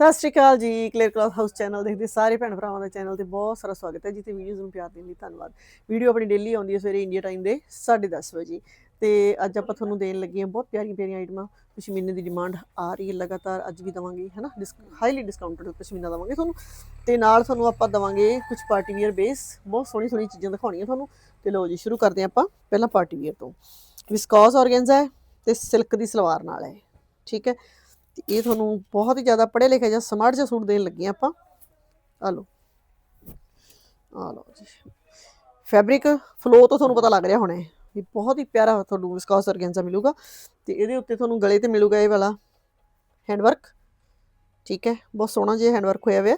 ਸਤਿ ਸ਼੍ਰੀ ਅਕਾਲ ਜੀ clear class house channel ਦੇਖਦੇ ਸਾਰੇ ਭੈਣ ਭਰਾਵਾਂ ਦਾ ਚੈਨਲ ਤੇ ਬਹੁਤ ਸਾਰਾ ਸਵਾਗਤ ਹੈ ਜਿੱਥੇ ਵੀਡੀਓਜ਼ ਨੂੰ ਪਿਆਰ ਦੇਣ ਲਈ ਧੰਨਵਾਦ। ਵੀਡੀਓ ਆਪਣੀ ਡੇਲੀ ਆਉਂਦੀ ਹੈ ਸਵੇਰੇ ਇੰਡੀਆ ਟਾਈਮ ਦੇ 10:30 ਵਜੇ। ਤੇ ਅੱਜ ਆਪਾਂ ਤੁਹਾਨੂੰ ਦੇਣ ਲੱਗੇ ਹਾਂ ਬਹੁਤ ਪਿਆਰੀਆਂ ਪਿਆਰੀਆਂ ਆਈਟਮਾਂ ਪਸ਼ਮੀਨੇ ਦੀ ਡਿਮਾਂਡ ਆ ਰਹੀ ਹੈ ਲਗਾਤਾਰ, ਅੱਜ ਵੀ ਦਵਾਂਗੇ, ਹੈਨਾ? ਹਾਈਲੀ ਡਿਸਕਾਊਂਟਡ ਪਸ਼ਮੀਨਾ ਦਵਾਂਗੇ ਤੁਹਾਨੂੰ। ਤੇ ਨਾਲ ਤੁਹਾਨੂੰ ਆਪਾਂ ਦਵਾਂਗੇ ਕੁਝ ਪਾਰਟੀ ਵੀਅਰ ਬੇਸ ਬਹੁਤ ਸੋਹਣੀ ਸੋਹਣੀ ਚੀਜ਼ਾਂ ਦਿਖਾਉਣੀਆਂ ਤੁਹਾਨੂੰ। ਤੇ ਲਓ ਜੀ, ਸ਼ੁਰੂ ਕਰਦੇ ਹਾਂ ਆਪਾਂ ਪਹਿਲਾਂ ਪਾਰਟੀ ਵੀਅਰ ਤੋਂ। ਵਿਸਕੋਸ ਆਰਗੈਂਜ਼ਾ ਹੈ ਤੇ ਸਿਲਕ ਦੀ ਸਲਵਾਰ ਨਾਲ ਹੈ। ਠੀਕ ਹੈ? ਤੇ ਇਹ ਤੁਹਾਨੂੰ ਬਹੁਤ ਹੀ ਜ਼ਿਆਦਾ ਪੜ੍ਹੇ ਲਿਖੇ ਜਾਂ ਸਮਾਰਟ ਜਿਹਾ ਸੂਟ ਦੇਣ ਲੱਗੇ ਹਾਂ ਆਪਾਂ। ਆ ਲਓ। ਆ ਲਓ ਜੀ। ਫੈਬਰਿਕ ਫਲੋ ਤੋਂ ਤੁਹਾਨੂੰ ਪਤਾ ਲੱਗ ਰਿਹਾ ਹੋਣਾ ਹੈ। ਇਹ ਬਹੁਤ ਹੀ ਪਿਆਰਾ ਤੁਹਾਨੂੰ ਵਿਸਕੋਸ ਆਰਗੈਂਜ਼ਾ ਮਿਲੂਗਾ ਤੇ ਇਹਦੇ ਉੱਤੇ ਤੁਹਾਨੂੰ ਗਲੇ ਤੇ ਮਿਲੂਗਾ ਇਹ ਵਾਲਾ ਹੈਂਡਵਰਕ ਠੀਕ ਹੈ, ਬਹੁਤ ਸੋਹਣਾ ਜਿਹਾ ਹੈਂਡਵਰਕ ਹੋਇਆ ਹੋਇਆ।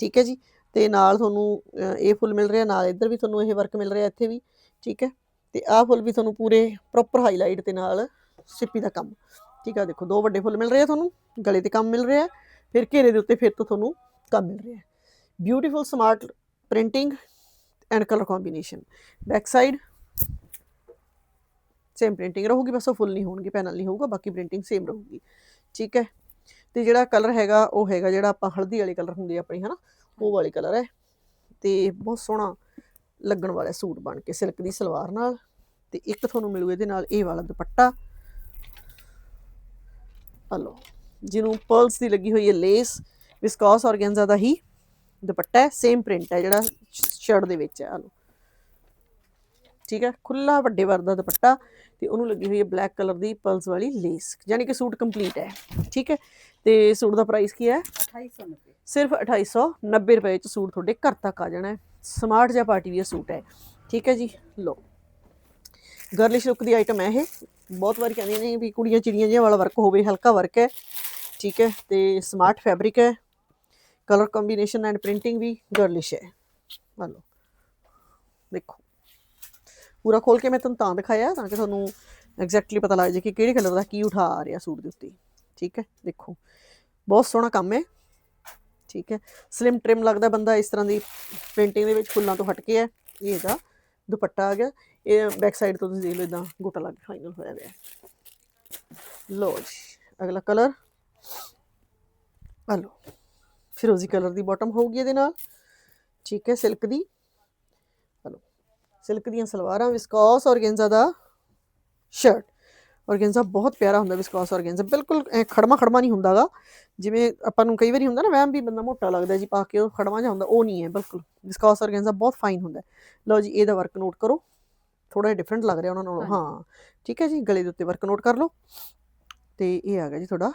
ਠੀਕ ਹੈ ਜੀ, ਤੇ ਨਾਲ ਤੁਹਾਨੂੰ ਇਹ ਫੁੱਲ ਮਿਲ ਰਿਹਾ, ਨਾਲ ਇੱਧਰ ਵੀ ਤੁਹਾਨੂੰ ਇਹ ਵਰਕ ਮਿਲ ਰਿਹਾ ਇੱਥੇ ਵੀ। ਠੀਕ ਹੈ, ਤੇ ਆਹ ਫੁੱਲ ਵੀ ਤੁਹਾਨੂੰ ਪੂਰੇ ਪ੍ਰੋਪਰ ਹਾਈਲਾਈਟ ਤੇ ਨਾਲ ਸਿੱਪੀ ਦਾ ਕੰਮ। ਠੀਕ ਆ ਦੇਖੋ ਦੋ ਵੱਡੇ ਫੁੱਲ ਮਿਲ ਰਹੇ ਆ ਤੁਹਾਨੂੰ, ਗਲੇ ਤੇ ਕੰਮ ਮਿਲ ਰਿਹਾ ਫਿਰ ਘੇਰੇ ਦੇ ਉੱਤੇ ਫਿਰ ਤੋਂ ਤੁਹਾਨੂੰ ਕੰਮ ਮਿਲ ਰਿਹਾ ਹੈ। Beautiful smart printing and colour combination back side same printing ਰਹੂਗੀ, ਬਸ ਉਹ ਫੁੱਲ ਨਹੀਂ ਹੋਣਗੇ, ਪੈਨਲ ਨਹੀਂ ਹੋਊਗਾ, ਬਾਕੀ ਪ੍ਰਿੰਟਿੰਗ ਸੇਮ ਰਹੂਗੀ। ਠੀਕ ਹੈ? ਤੇ ਜਿਹੜਾ ਕਲਰ ਹੈਗਾ, ਉਹ ਹੈਗਾ ਜਿਹੜਾ ਆਪਾਂ ਹਲਦੀ ਵਾਲੇ ਕਲਰ ਹੁੰਦੇ ਆ ਆਪਣੀ, ਹਨਾ? ਉਹ ਵਾਲੇ ਕਲਰ ਹੈ। ਤੇ ਬਹੁਤ ਸੋਹਣਾ ਲੱਗਣ ਵਾਲਾ ਸੂਟ ਬਣ ਕੇ, ਸਿਲਕ ਦੀ ਸਲਵਾਰ ਨਾਲ। ਤੇ ਇੱਕ ਤੁਹਾਨੂੰ ਮਿਲੂ ਇਹਦੇ ਨਾਲ, ਇਹ ਵਾਲਾ ਦੁਪੱਟਾ। ਹਲੋ ਜਿਹਨੂੰ ਪਰਲਸ ਦੀ ਲੱਗੀ ਹੋਈ ਹੈ ਲੇਸ ਵਿਸਕੋਸ ਆਰਗੈਂਜ਼ਾ ਦਾ ਹੀ ਦੁਪੱਟਾ ਹੈ ਸੇਮ ਪ੍ਰਿੰਟ ਹੈ ਜਿਹੜਾ ਸ਼ਰਟ ਦੇ ਵਿੱਚ ਹੈ ਹਲੋ। ਠੀਕ ਹੈ ਖੁੱਲਾ ਵੱਡੇ ਵਰ ਦਾ ਦੁਪੱਟਾ ਤੇ ਉਹਨੂੰ ਲੱਗੀ ਹੋਈ ਹੈ ਬਲੈਕ ਕਲਰ ਦੀ ਪਰਲਸ ਵਾਲੀ ਲੇਸ ਯਾਨੀ ਕਿ ਸੂਟ ਕੰਪਲੀਟ ਹੈ ਠੀਕ ਹੈ। ਤੇ ਸੂਟ ਦਾ ਪ੍ਰਾਈਸ ਕੀ ਹੈ? 2890 ਸਿਰਫ 2890 ਰੁਪਏ ਚ ਸੂਟ ਤੁਹਾਡੇ ਘਰ ਤੱਕ ਆ ਜਾਣਾ ਹੈ ਸਮਾਰਟ ਜਿਹਾ ਪਾਰਟੀ ਵੀਅਰ ਸੂਟ ਹੈ ਠੀਕ ਹੈ ਜੀ ਲੋ ਗਰਲਿਸ਼ ਲੁੱਕ ਦੀ ਆਈਟਮ ਹੈ ਇਹ ਬਹੁਤ ਵਾਰ ਕਹਿੰਦੀਆਂ ਨੇ ਵੀ ਕੁੜੀਆਂ ਚਿੜੀਆਂ ਜਿਹਾ ਵਾਲਾ ਵਰਕ ਹੋਵੇ, ਹਲਕਾ ਵਰਕ ਹੈ, ਠੀਕ ਹੈ, ਤੇ ਸਮਾਰਟ ਫੈਬਰਿਕ ਹੈ ਕਲਰ ਕੰਬੀਨੇਸ਼ਨ ਐਂਡ ਪ੍ਰਿੰਟਿੰਗ ਵੀ ਗਰਲਿਸ਼ ਹੈ। ਮੰਨ ਲਓ। ਦੇਖੋ। ਪੂਰਾ ਖੋਲ ਕੇ ਮੈਂ ਤੁਹਾਨੂੰ ਤਾਂ ਦਿਖਾਇਆ, ਤਾਂ ਕਿ ਤੁਹਾਨੂੰ ਐਗਜ਼ੈਕਟਲੀ ਪਤਾ ਲੱਗ ਜਾਏ ਕਿ ਕਿਹੜੇ ਕਲਰ ਦਾ ਕੀ ਉਠਾ ਆ ਰਿਹਾ ਸੂਟ ਦੇ ਉੱਤੇ। ਠੀਕ ਹੈ, ਦੇਖੋ। ਬਹੁਤ ਸੋਹਣਾ ਕੰਮ ਹੈ। ਠੀਕ ਹੈ। ਸਲਿਮ ਟ੍ਰਿਮ ਲੱਗਦਾ ਬੰਦਾ ਇਸ ਤਰ੍ਹਾਂ ਦੀ ਪ੍ਰਿੰਟਿੰਗ ਦੇ ਵਿੱਚ ਫੁੱਲਾਂ ਤੋਂ ਹਟ ਕੇ ਹੈ। ਇਹ ਇਹਦਾ ਦੁਪੱਟਾ ਆ ਗਿਆ। ਇਹ ਬੈਕ ਸਾਈਡ ਤੋਂ ਤੁਸੀਂ ਦੇਖ ਲਓ ਇਦਾਂ ਗੋਟਾ ਲੱਗ ਫਾਈਨਲ ਹੋਇਆ ਹੋਇਆ ਹੈ ਲੋ ਜੀ, ਅਗਲਾ ਕਲਰ ਆ ਲਓ, ਫਿਰੋਜ਼ੀ ਕਲਰ ਦੀ ਬਾਟਮ ਹੋਊਗੀ ਇਹਦੇ ਨਾਲ। ਠੀਕ ਹੈ ਸਿਲਕ ਦੀ। ਹਲੋ ਸਿਲਕ ਦੀਆਂ ਸਲਵਾਰਾਂ ਵਿਸਕੋਸ ਔਰਗੈਂਜ਼ਾ ਦਾ ਸ਼ਰਟ ਔਰਗੈਂਜ਼ਾ ਬਹੁਤ ਪਿਆਰਾ ਹੁੰਦਾ ਵਿਸਕੋਸ ਔਰਗੈਂਜ਼ਾ ਬਿਲਕੁਲ ਐਂ ਖੜਮਾ ਖੜਮਾ ਨਹੀਂ ਹੁੰਦਾਗਾ। ਜਿਵੇਂ ਆਪਾਂ ਨੂੰ ਕਈ ਵਾਰੀ ਹੁੰਦਾ ਨਾ, ਵਹਿਮ ਵੀ ਬੰਦਾ ਮੋਟਾ ਲੱਗਦਾ ਜੀ, ਪਾ ਕੇ ਉਹ ਖੜਮਾ ਜਿਹਾ ਹੁੰਦਾ, ਉਹ ਨਹੀਂ ਹੈ, ਬਿਲਕੁਲ। ਵਿਸਕੋਸ ਔਰਗੈਂਜ਼ਾ ਬਹੁਤ ਫਾਈਨ ਹੁੰਦਾ ਲਓ ਜੀ, ਇਹਦਾ ਵਰਕ ਨੋਟ ਕਰੋ। ਥੋੜਾ ਜਿਹਾ ਡਿਫਰੈਂਟ ਲੱਗ ਰਿਹਾ ਉਹਨਾਂ ਨਾਲੋਂ ਹਾਂ। ਠੀਕ ਹੈ ਜੀ ਗਲੇ ਦੇ ਉੱਤੇ ਵਰਕ ਨੋਟ ਕਰ ਲਓ। ਤੇ ਇਹ ਆ ਗਿਆ ਜੀ ਤੁਹਾਡਾ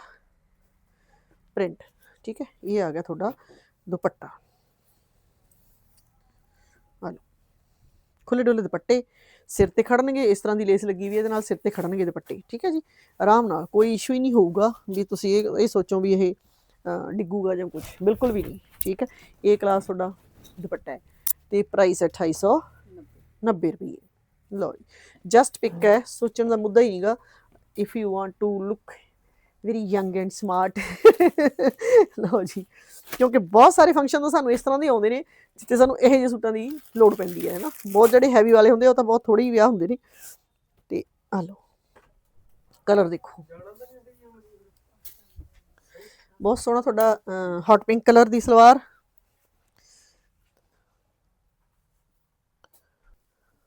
ਪ੍ਰਿੰਟ ਠੀਕ ਹੈ? ਇਹ ਆ ਗਿਆ ਤੁਹਾਡਾ ਦੁਪੱਟਾ। ਲਓ। ਖੁੱਲੇ ਡੁੱਲੇ ਦੁਪੱਟੇ ਸਿਰ ਤੇ ਖੜਨਗੇ ਇਸ ਤਰ੍ਹਾਂ ਦੀ ਲੇਸ ਲੱਗੀ ਵੀ ਇਹਦੇ ਨਾਲ ਸਿਰ ਤੇ ਖੜਨਗੇ ਦੁਪੱਟੇ ਠੀਕ ਹੈ ਜੀ? ਆਰਾਮ ਨਾਲ ਕੋਈ ਇਸ਼ੂ ਹੀ ਨਹੀਂ ਹੋਊਗਾ ਵੀ ਤੁਸੀਂ ਇਹ ਇਹ ਸੋਚੋ ਵੀ ਇਹ ਡਿੱਗੂਗਾ ਜਾਂ ਕੁਝ ਬਿਲਕੁਲ ਵੀ ਨਹੀਂ ਠੀਕ ਹੈ? ਇਹ ਕਲਾਸ ਤੁਹਾਡਾ ਦੁਪੱਟਾ ਹੈ। ਤੇ ਪ੍ਰਾਈਸ ਹੈ 2890 ਰੁਪਏ। ਲਓ ਜਸਟ ਪਿਕ ਹੈ ਸੋਚਣ ਦਾ ਮੁੱਦਾ ਹੀ ਨਹੀਂਗਾ if you want to look very young and smart ਲਓ ਜੀ ਕਿਉਂਕਿ ਬਹੁਤ ਸਾਰੇ ਫੰਕਸ਼ਨ ਤਾਂ ਸਾਨੂੰ ਇਸ ਤਰ੍ਹਾਂ ਦੇ ਆਉਂਦੇ ਨੇ ਜਿੱਥੇ ਸਾਨੂੰ ਇਹੋ ਜਿਹੇ ਸੂਟਾਂ ਦੀ ਲੋੜ ਪੈਂਦੀ ਹੈ ਨਾ ਬਹੁਤ ਜਿਹੜੇ ਹੈਵੀ ਵਾਲੇ ਹੁੰਦੇ ਉਹ ਤਾਂ ਬਹੁਤ ਥੋੜੀ ਵਿਆਹ ਹੁੰਦੇ ਨੇ ਤੇ ਆ ਲਓ ਕਲਰ ਦੇਖੋ ਬਹੁਤ ਸੋਹਣਾ ਤੁਹਾਡਾ ਹੌਟ ਪਿੰਕ ਕਲਰ ਦੀ ਸਲਵਾਰ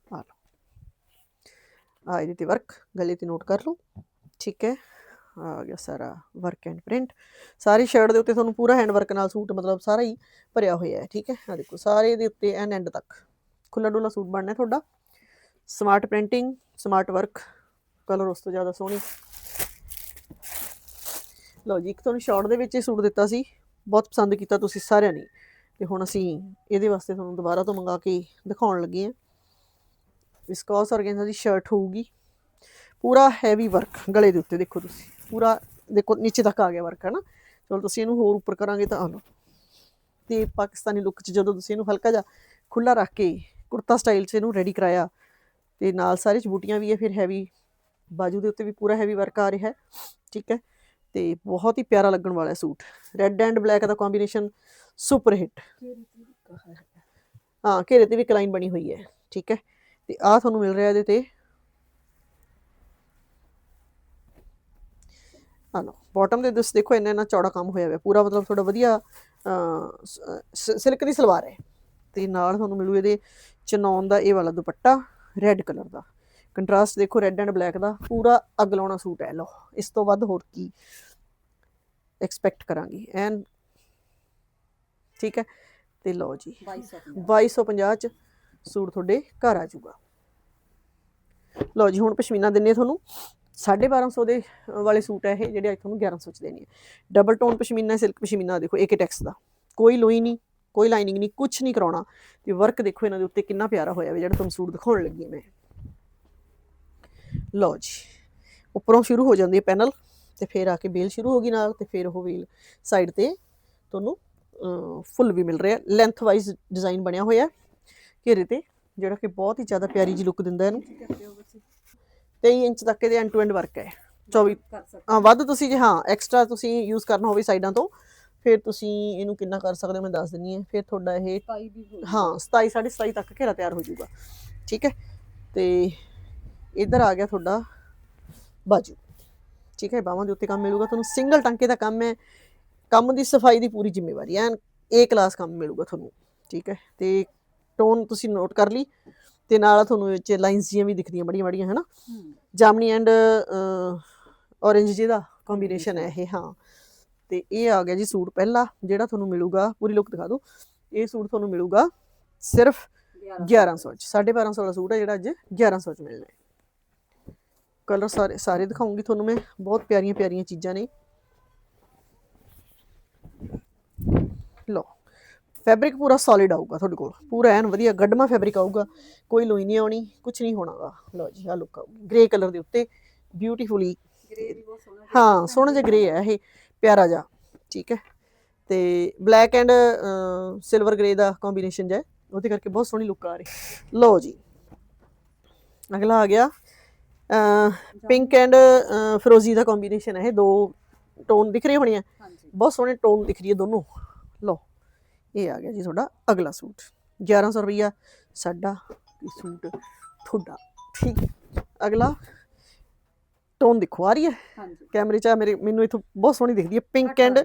ਆ ਲਓ ਆ, ਇਹਦੇ ਤੇ ਵਰਕ ਗਲੇ ਤੇ ਨੋਟ ਕਰ ਲਓ। ਠੀਕ ਹੈ? ਆ ਗਿਆ ਸਾਰਾ ਵਰਕ ਐਂਡ ਪ੍ਰਿੰਟ ਸਾਰੀ ਸ਼ਰਟ ਦੇ ਉੱਤੇ ਤੁਹਾਨੂੰ ਪੂਰਾ ਹੈਂਡ ਵਰਕ ਨਾਲ ਸੂਟ, ਮਤਲਬ ਸਾਰਾ ਹੀ ਭਰਿਆ ਹੋਇਆ ਹੈ, ਠੀਕ ਹੈ? ਆ ਦੇਖੋ, ਸਾਰੇ ਦੇ ਉੱਤੇ ਐਂਡ ਐਂਡ ਤੱਕ। ਖੁੱਲਾ ਡੁੱਲਾ ਸੂਟ ਬਣਨਾ ਹੈ ਤੁਹਾਡਾ। Smart printing smart work colour ਉਸ ਤੋਂ ਜ਼ਿਆਦਾ ਸੋਹਣੀ। ਲਓ ਜੀ, ਇੱਕ ਤੁਹਾਨੂੰ ਸ਼ਾਰਟ ਦੇ ਵਿੱਚ ਇਹ ਸੂਟ ਦਿੱਤਾ ਸੀ। ਬਹੁਤ ਪਸੰਦ ਕੀਤਾ ਤੁਸੀਂ ਸਾਰਿਆਂ ਨੇ। ਤੇ ਹੁਣ ਅਸੀਂ ਇਹਦੇ ਵਾਸਤੇ ਤੁਹਾਨੂੰ ਦੁਬਾਰਾ ਤੋਂ ਮੰਗਾ ਕੇ ਦਿਖਾਉਣ ਲੱਗੇ ਹਾਂ। ਵਿਸਕੋਸ ਔਰਗੈਂਜ਼ਾ ਦੀ ਸ਼ਰਟ ਹੋਊਗੀ ਪੂਰਾ ਹੈਵੀ ਵਰਕ ਗਲੇ ਦੇ ਉੱਤੇ ਦੇਖੋ ਤੁਸੀਂ ਪੂਰਾ ਦੇਖੋ ਨੀਚੇ ਤੱਕ ਆ ਗਿਆ ਵਰਕ ਹੈ ਨਾ ਚਲੋ ਤੁਸੀਂ ਇਹਨੂੰ ਹੋਰ ਉੱਪਰ ਕਰਾਂਗੇ ਤਾਂ ਆ ਲਓ ਤੇ ਪਾਕਿਸਤਾਨੀ ਲੁੱਕ 'ਚ ਜਦੋਂ ਤੁਸੀਂ ਇਹਨੂੰ ਹਲਕਾ ਜਿਹਾ ਖੁੱਲਾ ਰੱਖ ਕੇ ਕੁੜਤਾ ਸਟਾਈਲ 'ਚ ਇਹਨੂੰ ਰੈਡੀ ਕਰਾਇਆ ਤੇ ਨਾਲ ਸਾਰੇ ਚ ਬੂਟੀਆਂ ਵੀ ਹੈ ਫਿਰ ਹੈਵੀ ਬਾਜੂ ਦੇ ਉੱਤੇ ਵੀ ਪੂਰਾ ਹੈਵੀ ਵਰਕ ਆ ਰਿਹਾ ਹੈ ਠੀਕ ਹੈ ਤੇ ਬਹੁਤ ਹੀ ਪਿਆਰਾ ਲੱਗਣ ਵਾਲਾ ਸੂਟ ਰੈੱਡ ਐਂਡ ਬਲੈਕ ਦਾ ਕੰਬੀਨੇਸ਼ਨ ਸੁਪਰ ਹਿੱਟ ਹਾਂ ਘੇਰੇ ਤੇ ਵੀ ਕਲਾਈਨ ਬਣੀ ਹੋਈ ਹੈ ਠੀਕ ਹੈ ਤੇ ਆ ਤੁਹਾਨੂੰ ਮਿਲ ਰਿਹਾ ਇਹਦੇ ਤੇ। ਆ ਲਓ ਬਾਟਮ ਦੇ ਤੁਸੀਂ ਦੇਖੋ ਇੰਨਾ ਇੰਨਾ ਚੌੜਾ ਕੰਮ ਹੋਇਆ ਹੋਇਆ ਪੂਰਾ ਮਤਲਬ ਥੋੜਾ ਵਧੀਆ ਸਿਲਕ ਦੀ ਸਲਵਾਰ ਹੈ। ਤੇ ਨਾਲ ਤੁਹਾਨੂੰ ਮਿਲੂ ਇਹਦੇ ਚਨੌਨ ਦਾ ਇਹ ਵਾਲਾ ਦੁਪੱਟਾ ਰੈੱਡ ਕਲਰ ਦਾ। ਕੰਟਰਾਸਟ ਦੇਖੋ ਰੈੱਡ ਐਂਡ ਬਲੈਕ ਦਾ। ਪੂਰਾ ਅੱਗ ਲਾਉਣਾ ਸੂਟ ਹੈ ਲਓ। ਇਸ ਤੋਂ ਵੱਧ ਹੋਰ ਕੀ ਐਕਸਪੈਕਟ ਕਰਾਂਗੀ। ਐਂਡ ਠੀਕ ਹੈ ਤੇ ਲਓ ਜੀ। 2250 ਚ ਸੂਟ ਤੁਹਾਡੇ ਘਰ ਆ ਜਾਊਗਾ। ਲਓ ਜੀ, ਹੁਣ ਪਸ਼ਮੀਨਾ ਦਿੰਨੇ ਤੁਹਾਨੂੰ। 1250 ਦੇ ਵਾਲੇ ਸੂਟ ਹੈ ਇਹ, ਜਿਹੜੇ ਅੱਜ ਤੁਹਾਨੂੰ 1100 ਚ ਦੇਣੇ ਹੈ double tone pashmina silk pashmina ਦੇਖੋ, ਇੱਕ ਟੈਕਸ ਦਾ। ਕੋਈ ਲੋਈ ਨਹੀਂ, ਕੋਈ ਲਾਈਨਿੰਗ ਨਹੀਂ ਕੁਝ ਨਹੀਂ ਕਰਾਉਣਾ। ਤੇ ਵਰਕ ਦੇਖੋ ਇਹਨਾਂ ਦੇ ਉੱਤੇ ਕਿੰਨਾ ਪਿਆਰਾ ਹੋਇਆ ਵੇ, ਜਿਹੜਾ ਤੁਹਾਨੂੰ ਸੂਟ ਦਿਖਾਉਣ ਲੱਗੀ ਮੈਂ। ਲਓ ਜੀ, ਉੱਪਰੋਂ ਸ਼ੁਰੂ ਹੋ ਜਾਂਦੀ ਹੈ ਪੈਨਲ ਤੇ ਫਿਰ ਆ ਕੇ ਬੇਲ ਸ਼ੁਰੂ ਹੋ ਗਈ ਨਾਲ, ਤੇ ਫਿਰ ਉਹ ਬੇਲ ਸਾਈਡ ਤੇ ਤੁਹਾਨੂੰ ਫੁੱਲ ਵੀ ਮਿਲ ਰਿਹਾ। ਲੈਂਥ ਵਾਈਜ਼ ਡਿਜ਼ਾਈਨ ਬਣਿਆ ਹੋਇਆ। ਘੇਰੇ ਤੇ ਜਿਹੜਾ ਕਿ ਬਹੁਤ ਹੀ ਜ਼ਿਆਦਾ ਪਿਆਰੀ ਜੀ ਲੁੱਕ ਦਿੰਦਾ ਇਹਨੂੰ। 23 ਇੰਚ ਤੱਕ ਇਹਦੇ ਐਂਡ ਟੂ ਐਂਡ ਵਰਕ ਹੈ 24 ਹਾਂ ਵੱਧ ਤੁਸੀਂ ਜੇ ਹਾਂ ਐਕਸਟਰਾ ਤੁਸੀਂ ਯੂਜ਼ ਕਰਨਾ ਹੋਵੇ ਸਾਈਡਾਂ ਤੋਂ ਫਿਰ ਤੁਸੀਂ ਇਹਨੂੰ ਕਿੰਨਾ ਕਰ ਸਕਦੇ ਮੈਂ ਦੱਸ ਦਿੰਨੀ ਹਾਂ। ਫਿਰ ਤੁਹਾਡਾ ਇਹ ਹਾਂ 27 27.5 ਤੱਕ ਘੇਰਾ ਤਿਆਰ ਹੋ ਜਾਊਗਾ। ਠੀਕ ਹੈ? ਤੇ ਇੱਧਰ ਆ ਗਿਆ ਤੁਹਾਡਾ ਬਾਜੂ। ਠੀਕ ਹੈ? ਬਾਹਾਂ ਦੇ ਉੱਤੇ ਕੰਮ ਮਿਲੂਗਾ। ਤੁਹਾਨੂੰ ਸਿੰਗਲ ਟਾਂਕੇ ਦਾ ਕੰਮ ਹੈ। ਕੰਮ ਦੀ ਸਫ਼ਾਈ ਦੀ ਪੂਰੀ ਜ਼ਿੰਮੇਵਾਰੀ ਹੈ। ਏ ਕਲਾਸ ਕੰਮ ਮਿਲੂਗਾ ਤੁਹਾਨੂੰ। ਠੀਕ ਹੈ? ਤੇ ਟੋਨ ਤੁਸੀਂ ਨੋਟ ਕਰ ਲਈ ਤੇ ਨਾਲ ਤੁਹਾਨੂੰ ਵਿੱਚ ਲਾਈਨਸ ਜੀਆਂ ਵੀ ਦਿਖਦੀਆਂ ਬੜੀਆਂ ਬੜੀਆਂ ਹੈਨਾ? ਜਾਮਨੀ ਐਂਡ ਔਰੇਂਜ ਜਿਹਦਾ ਕੰਬੀਨੇਸ਼ਨ ਹੈ ਇਹ ਹਾਂ। ਤੇ ਇਹ ਆ ਗਿਆ ਜੀ ਸੂਟ ਪਹਿਲਾ ਜਿਹੜਾ ਤੁਹਾਨੂੰ ਮਿਲੂਗਾ ਪੂਰੀ ਲੁੱਕ ਦਿਖਾ ਦਿਓ। ਇਹ ਸੂਟ ਤੁਹਾਨੂੰ ਮਿਲੂਗਾ ਸਿਰਫ 1100 ਚ 1250 ਵਾਲਾ ਸੂਟ ਹੈ ਜਿਹੜਾ ਅੱਜ 1100 ਚ ਮਿਲਣਾ ਹੈ। ਕਲਰ ਸਾਰੇ ਸਾਰੇ ਦਿਖਾਉਂਗੀ ਤੁਹਾਨੂੰ ਮੈਂ ਬਹੁਤ ਪਿਆਰੀਆਂ ਪਿਆਰੀਆਂ ਚੀਜ਼ਾਂ ਨੇ। ਲੋ ਫੈਬਰਿਕ ਪੂਰਾ ਸੋਲਿਡ ਆਊਗਾ ਤੁਹਾਡੇ ਕੋਲ। ਪੂਰਾ ਐਨ ਵਧੀਆ ਗੱਡਮਾ ਫੈਬਰਿਕ ਆਊਗਾ। ਕੋਈ ਲੋਈ ਨਹੀਂ ਆਉਣੀ ਕੁਝ ਨਹੀਂ ਹੋਣਾਗਾ। ਲਓ ਜੀ ਆ ਲੁੱਕ ਆਊਗੀ। ਗ੍ਰੇ ਕਲਰ ਦੇ ਉੱਤੇ ਬਿਊਟੀਫੁਲੀ ਹਾਂ ਸੋਹਣਾ ਜਿਹਾ ਗ੍ਰੇ ਹੈ ਇਹ ਪਿਆਰਾ ਜਿਹਾ ਠੀਕ ਹੈ। ਤੇ ਬਲੈਕ ਐਂਡ ਸਿਲਵਰ ਗ੍ਰੇ ਦਾ ਕੰਬੀਨੇਸ਼ਨ ਹੈ, ਉਹਦੇ ਕਰਕੇ ਬਹੁਤ ਸੋਹਣੀ ਲੁੱਕ ਆ ਰਹੀ। ਲਓ ਜੀ ਅਗਲਾ ਆ ਗਿਆ। ਪਿੰਕ ਐਂਡ ਫਿਰੋਜ਼ੀ ਦਾ ਕੰਬੀਨੇਸ਼ਨ ਹੈ ਇਹ ਦੋ ਟੋਨ ਦਿਖ ਰਹੇ ਹੋਣੇ ਆ ਬਹੁਤ ਸੋਹਣੇ ਟੋਨ ਦਿਖ ਰਹੀ ਹੈ ਦੋਨੋਂ। ਲਓ ਇਹ ਆ ਗਿਆ ਜੀ ਤੁਹਾਡਾ ਅਗਲਾ ਸੂਟ। 1100 ਰੁਪਈਆ ਸਾਡਾ ਸੂਟ ਤੁਹਾਡਾ। ਠੀਕ ਹੈ। ਅਗਲਾ ਟੋਨ ਦੇਖੋ ਆ ਰਹੀ ਹੈ? ਕੈਮਰੇ 'ਚ ਆ ਮੇਰੇ ਮੈਨੂੰ ਇਥੋਂ ਬਹੁਤ ਸੋਹਣੀ ਦਿਖਦੀ ਹੈ ਪਿੰਕ ਐਂਡ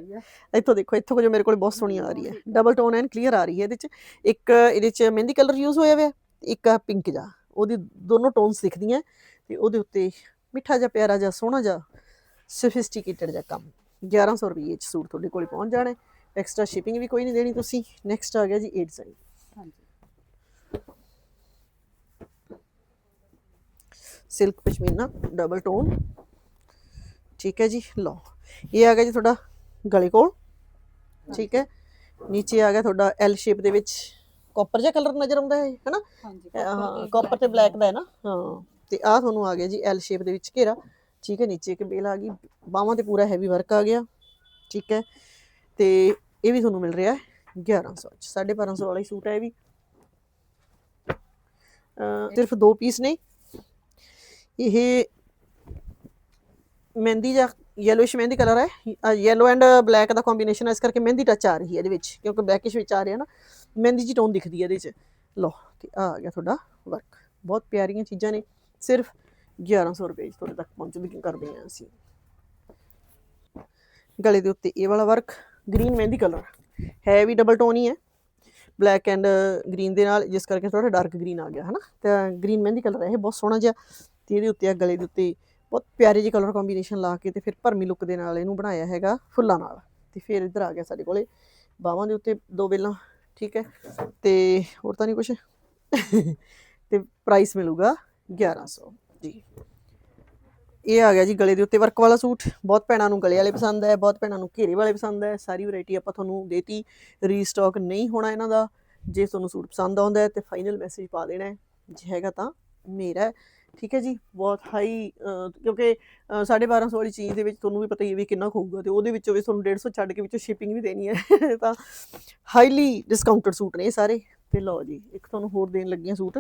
ਇੱਥੋਂ ਦੇਖੋ ਇੱਥੋਂ ਕੁ ਜੋ ਮੇਰੇ ਕੋਲ ਬਹੁਤ ਸੋਹਣੀ ਆ ਰਹੀ ਹੈ। ਡਬਲ ਟੋਨ ਐਂਡ ਕਲੀਅਰ ਆ ਰਹੀ ਹੈ ਇਹਦੇ 'ਚ। ਇੱਕ ਇਹਦੇ 'ਚ ਮਹਿੰਦੀ ਕਲਰ ਯੂਜ਼ ਹੋਇਆ ਹੋਇਆ ਇੱਕ ਆ ਪਿੰਕ ਜਾ ਉਹਦੀ ਦੋਨੋਂ ਟੋਨਸ ਦਿਖਦੀਆਂ ਤੇ ਉਹਦੇ ਉੱਤੇ ਮਿੱਠਾ ਜਿਹਾ ਪਿਆਰਾ ਜਿਹਾ ਸੋਹਣਾ ਜਿਹਾ ਸੋਫਿਸਟੀਕੇਟਡ ਜਿਹਾ ਕੰਮ। 1100 ਰੁਪਏ 'ਚ ਸੂਟ ਤੁਹਾਡੇ ਕੋਲੇ ਪਹੁੰਚ ਜਾਣਾ ਐਕਸਟਰਾ ਸ਼ਿਪਿੰਗ ਵੀ ਕੋਈ ਨਹੀਂ ਦੇਣੀ ਤੁਸੀਂ ਨੈਕਸਟ ਆ ਗਿਆ ਜੀ 8 design silk pashmina double tone ਠੀਕ ਹੈ ਜੀ ਲਓ। ਇਹ ਆ ਗਿਆ ਜੀ ਤੁਹਾਡਾ ਗਲੇ ਕੋਲ। ਠੀਕ ਹੈ। ਨੀਚੇ ਆ ਗਿਆ ਤੁਹਾਡਾ ਐਲ ਸ਼ੇਪ ਦੇ ਵਿੱਚ। ਕਾਪਰ ਜਿਹਾ ਕਲਰ ਨਜ਼ਰ ਆਉਂਦਾ ਹੈ ਹੈਨਾ? ਹਾਂ ਕਾਪਰ ਤੇ ਬਲੈਕ ਦਾ ਹੈ ਨਾ? ਹਾਂ। ਤੇ ਆ ਤੁਹਾਨੂੰ ਆ ਗਿਆ ਜੀ ਐਲ ਸ਼ੇਪ ਦੇ ਵਿੱਚ ਘੇਰਾ। ਠੀਕ ਹੈ ਨੀਚੇ ਇੱਕ ਬੇਲ ਆ ਗਈ। ਬਾਹਾਂ ਤੇ ਪੂਰਾ ਹੈਵੀ ਵਰਕ ਆ ਗਿਆ। ਠੀਕ ਹੈ। ਤੇ ਇਹ ਵੀ ਤੁਹਾਨੂੰ ਮਿਲ ਰਿਹਾ ਹੈ 1100 ਚ। 1250 ਵਾਲਾ ਹੀ ਸੂਟ ਹੈ ਇਹ ਵੀ। ਸਿਰਫ ਦੋ ਪੀਸ ਨੇ। ਇਹ ਮਹਿੰਦੀ ਜਾਂ ਯੈਲੋਇਸ਼ ਮਹਿੰਦੀ ਕਲਰ ਹੈ। ਯੈਲੋ ਐਂਡ ਬਲੈਕ ਦਾ ਕੰਬੀਨੇਸ਼ਨ ਹੈ। ਇਸ ਕਰਕੇ ਮਹਿੰਦੀ ਟੱਚ ਆ ਰਹੀ ਹੈ ਇਹਦੇ ਵਿੱਚ। ਕਿਉਂਕਿ ਬਲੈਕਿਸ਼ ਵਿੱਚ ਆ ਰਿਹਾ ਨਾ। ਮਹਿੰਦੀ ਜੀ ਟੋਨ ਦਿਖਦੀ ਹੈ ਇਹਦੇ 'ਚ। ਲਓ, ਤੇ ਆ ਗਿਆ ਤੁਹਾਡਾ ਵਰਕ ਬਹੁਤ ਪਿਆਰੀਆਂ ਚੀਜ਼ਾਂ ਨੇ। ਸਿਰਫ 1100 ਰੁਪਏ 'ਚ ਤੁਹਾਡੇ ਤੱਕ ਪਹੁੰਚਦੀ ਕਰਦੇ ਹਾਂ ਅਸੀਂ। ਗਲੇ ਦੇ ਉੱਤੇ ਇਹ ਵਾਲਾ ਵਰਕ ਗ੍ਰੀਨ ਮਹਿੰਦੀ ਕਲਰ ਹੈ ਵੀ ਡਬਲ ਟੋਨ ਹੀ. ਹੈ ਬਲੈਕ ਐਂਡ ਗ੍ਰੀਨ ਦੇ ਨਾਲ, ਜਿਸ ਕਰਕੇ ਥੋੜਾ ਡਾਰਕ ਗ੍ਰੀਨ ਆ ਗਿਆ, ਹਨਾ? ਤਾਂ ਗ੍ਰੀਨ ਮਹਿੰਦੀ ਕਲਰ ਹੈ ਇਹ, ਬਹੁਤ ਸੋਹਣਾ ਜਿਹਾ। ਤੇ ਇਹਦੇ ਉੱਤੇ ਆ ਗਲੇ ਦੇ ਉੱਤੇ ਬਹੁਤ ਪਿਆਰੇ ਜਿਹੇ ਕਲਰ ਕੰਬੀਨੇਸ਼ਨ ਲਾ ਕੇ ਤੇ ਫਿਰ ਭਰਮੀ ਲੁੱਕ ਦੇ ਨਾਲ ਇਹਨੂੰ ਬਣਾਇਆ ਹੈਗਾ ਫੁੱਲਾਂ ਨਾਲ। ਤੇ ਫਿਰ ਇੱਧਰ ਆ ਗਿਆ ਸਾਡੇ ਕੋਲੇ ਬਾਹਾਂ ਦੇ ਉੱਤੇ ਦੋ ਬੇਲਾਂ ਠੀਕ ਹੈ? ਤੇ ਹੋਰ ਤਾਂ ਨਹੀਂ ਕੁਝ ਤੇ ਪ੍ਰਾਈਸ ਮਿਲੂਗਾ 1100 ਜੀ। ਇਹ ਆ ਗਿਆ ਜੀ ਗਲੇ ਦੇ ਉੱਤੇ ਵਰਕ ਵਾਲਾ ਸੂਟ। ਬਹੁਤ ਭੈਣਾਂ ਨੂੰ ਗਲੇ ਵਾਲੇ ਪਸੰਦ ਹੈ ਬਹੁਤ ਭੈਣਾਂ ਨੂੰ ਘੇਰੇ ਵਾਲੇ ਪਸੰਦ ਹੈ। ਸਾਰੀ ਵੈਰਾਈਟੀ ਆਪਾਂ ਤੁਹਾਨੂੰ ਦੇਤੀ ਰੀਸਟਾਕ ਨਹੀਂ ਹੋਣਾ ਇਹਨਾਂ ਦਾ। ਜੇ ਤੁਹਾਨੂੰ ਸੂਟ ਪਸੰਦ ਆਉਂਦਾ ਹੈ ਤੇ ਫਾਈਨਲ ਮੈਸੇਜ ਪਾ ਦੇਣਾ ਹੈ। ਜੇ ਹੈਗਾ ਤਾਂ ਮੇਰਾ ਠੀਕ ਹੈ ਜੀ ਬਹੁਤ ਹਾਈ ਕਿਉਂਕਿ ਅ, 1250 ਵਾਲੀ ਚੀਜ਼ ਦੇ ਵਿੱਚ ਤੁਹਾਨੂੰ ਵੀ ਪਤਾ ਹੀ ਹੈ ਵੀ ਕਿੰਨਾ ਖੋਊਗਾ ਤੇ ਉਹਦੇ ਵਿੱਚੋਂ ਵੀ ਤੁਹਾਨੂੰ 150 ਛੱਡ ਕੇ ਵਿੱਚੋਂ ਸ਼ਿਪਿੰਗ ਵੀ ਦੇਣੀ ਹੈ। ਤਾਂ ਹਾਈਲੀ ਡਿਸਕਾਊਂਟਡ ਸੂਟ ਨੇ ਇਹ ਸਾਰੇ। ਤੇ ਲਓ ਜੀ ਇੱਕ ਤੁਹਾਨੂੰ ਹੋਰ ਦੇਣ ਲੱਗੀਆਂ ਸੂਟ।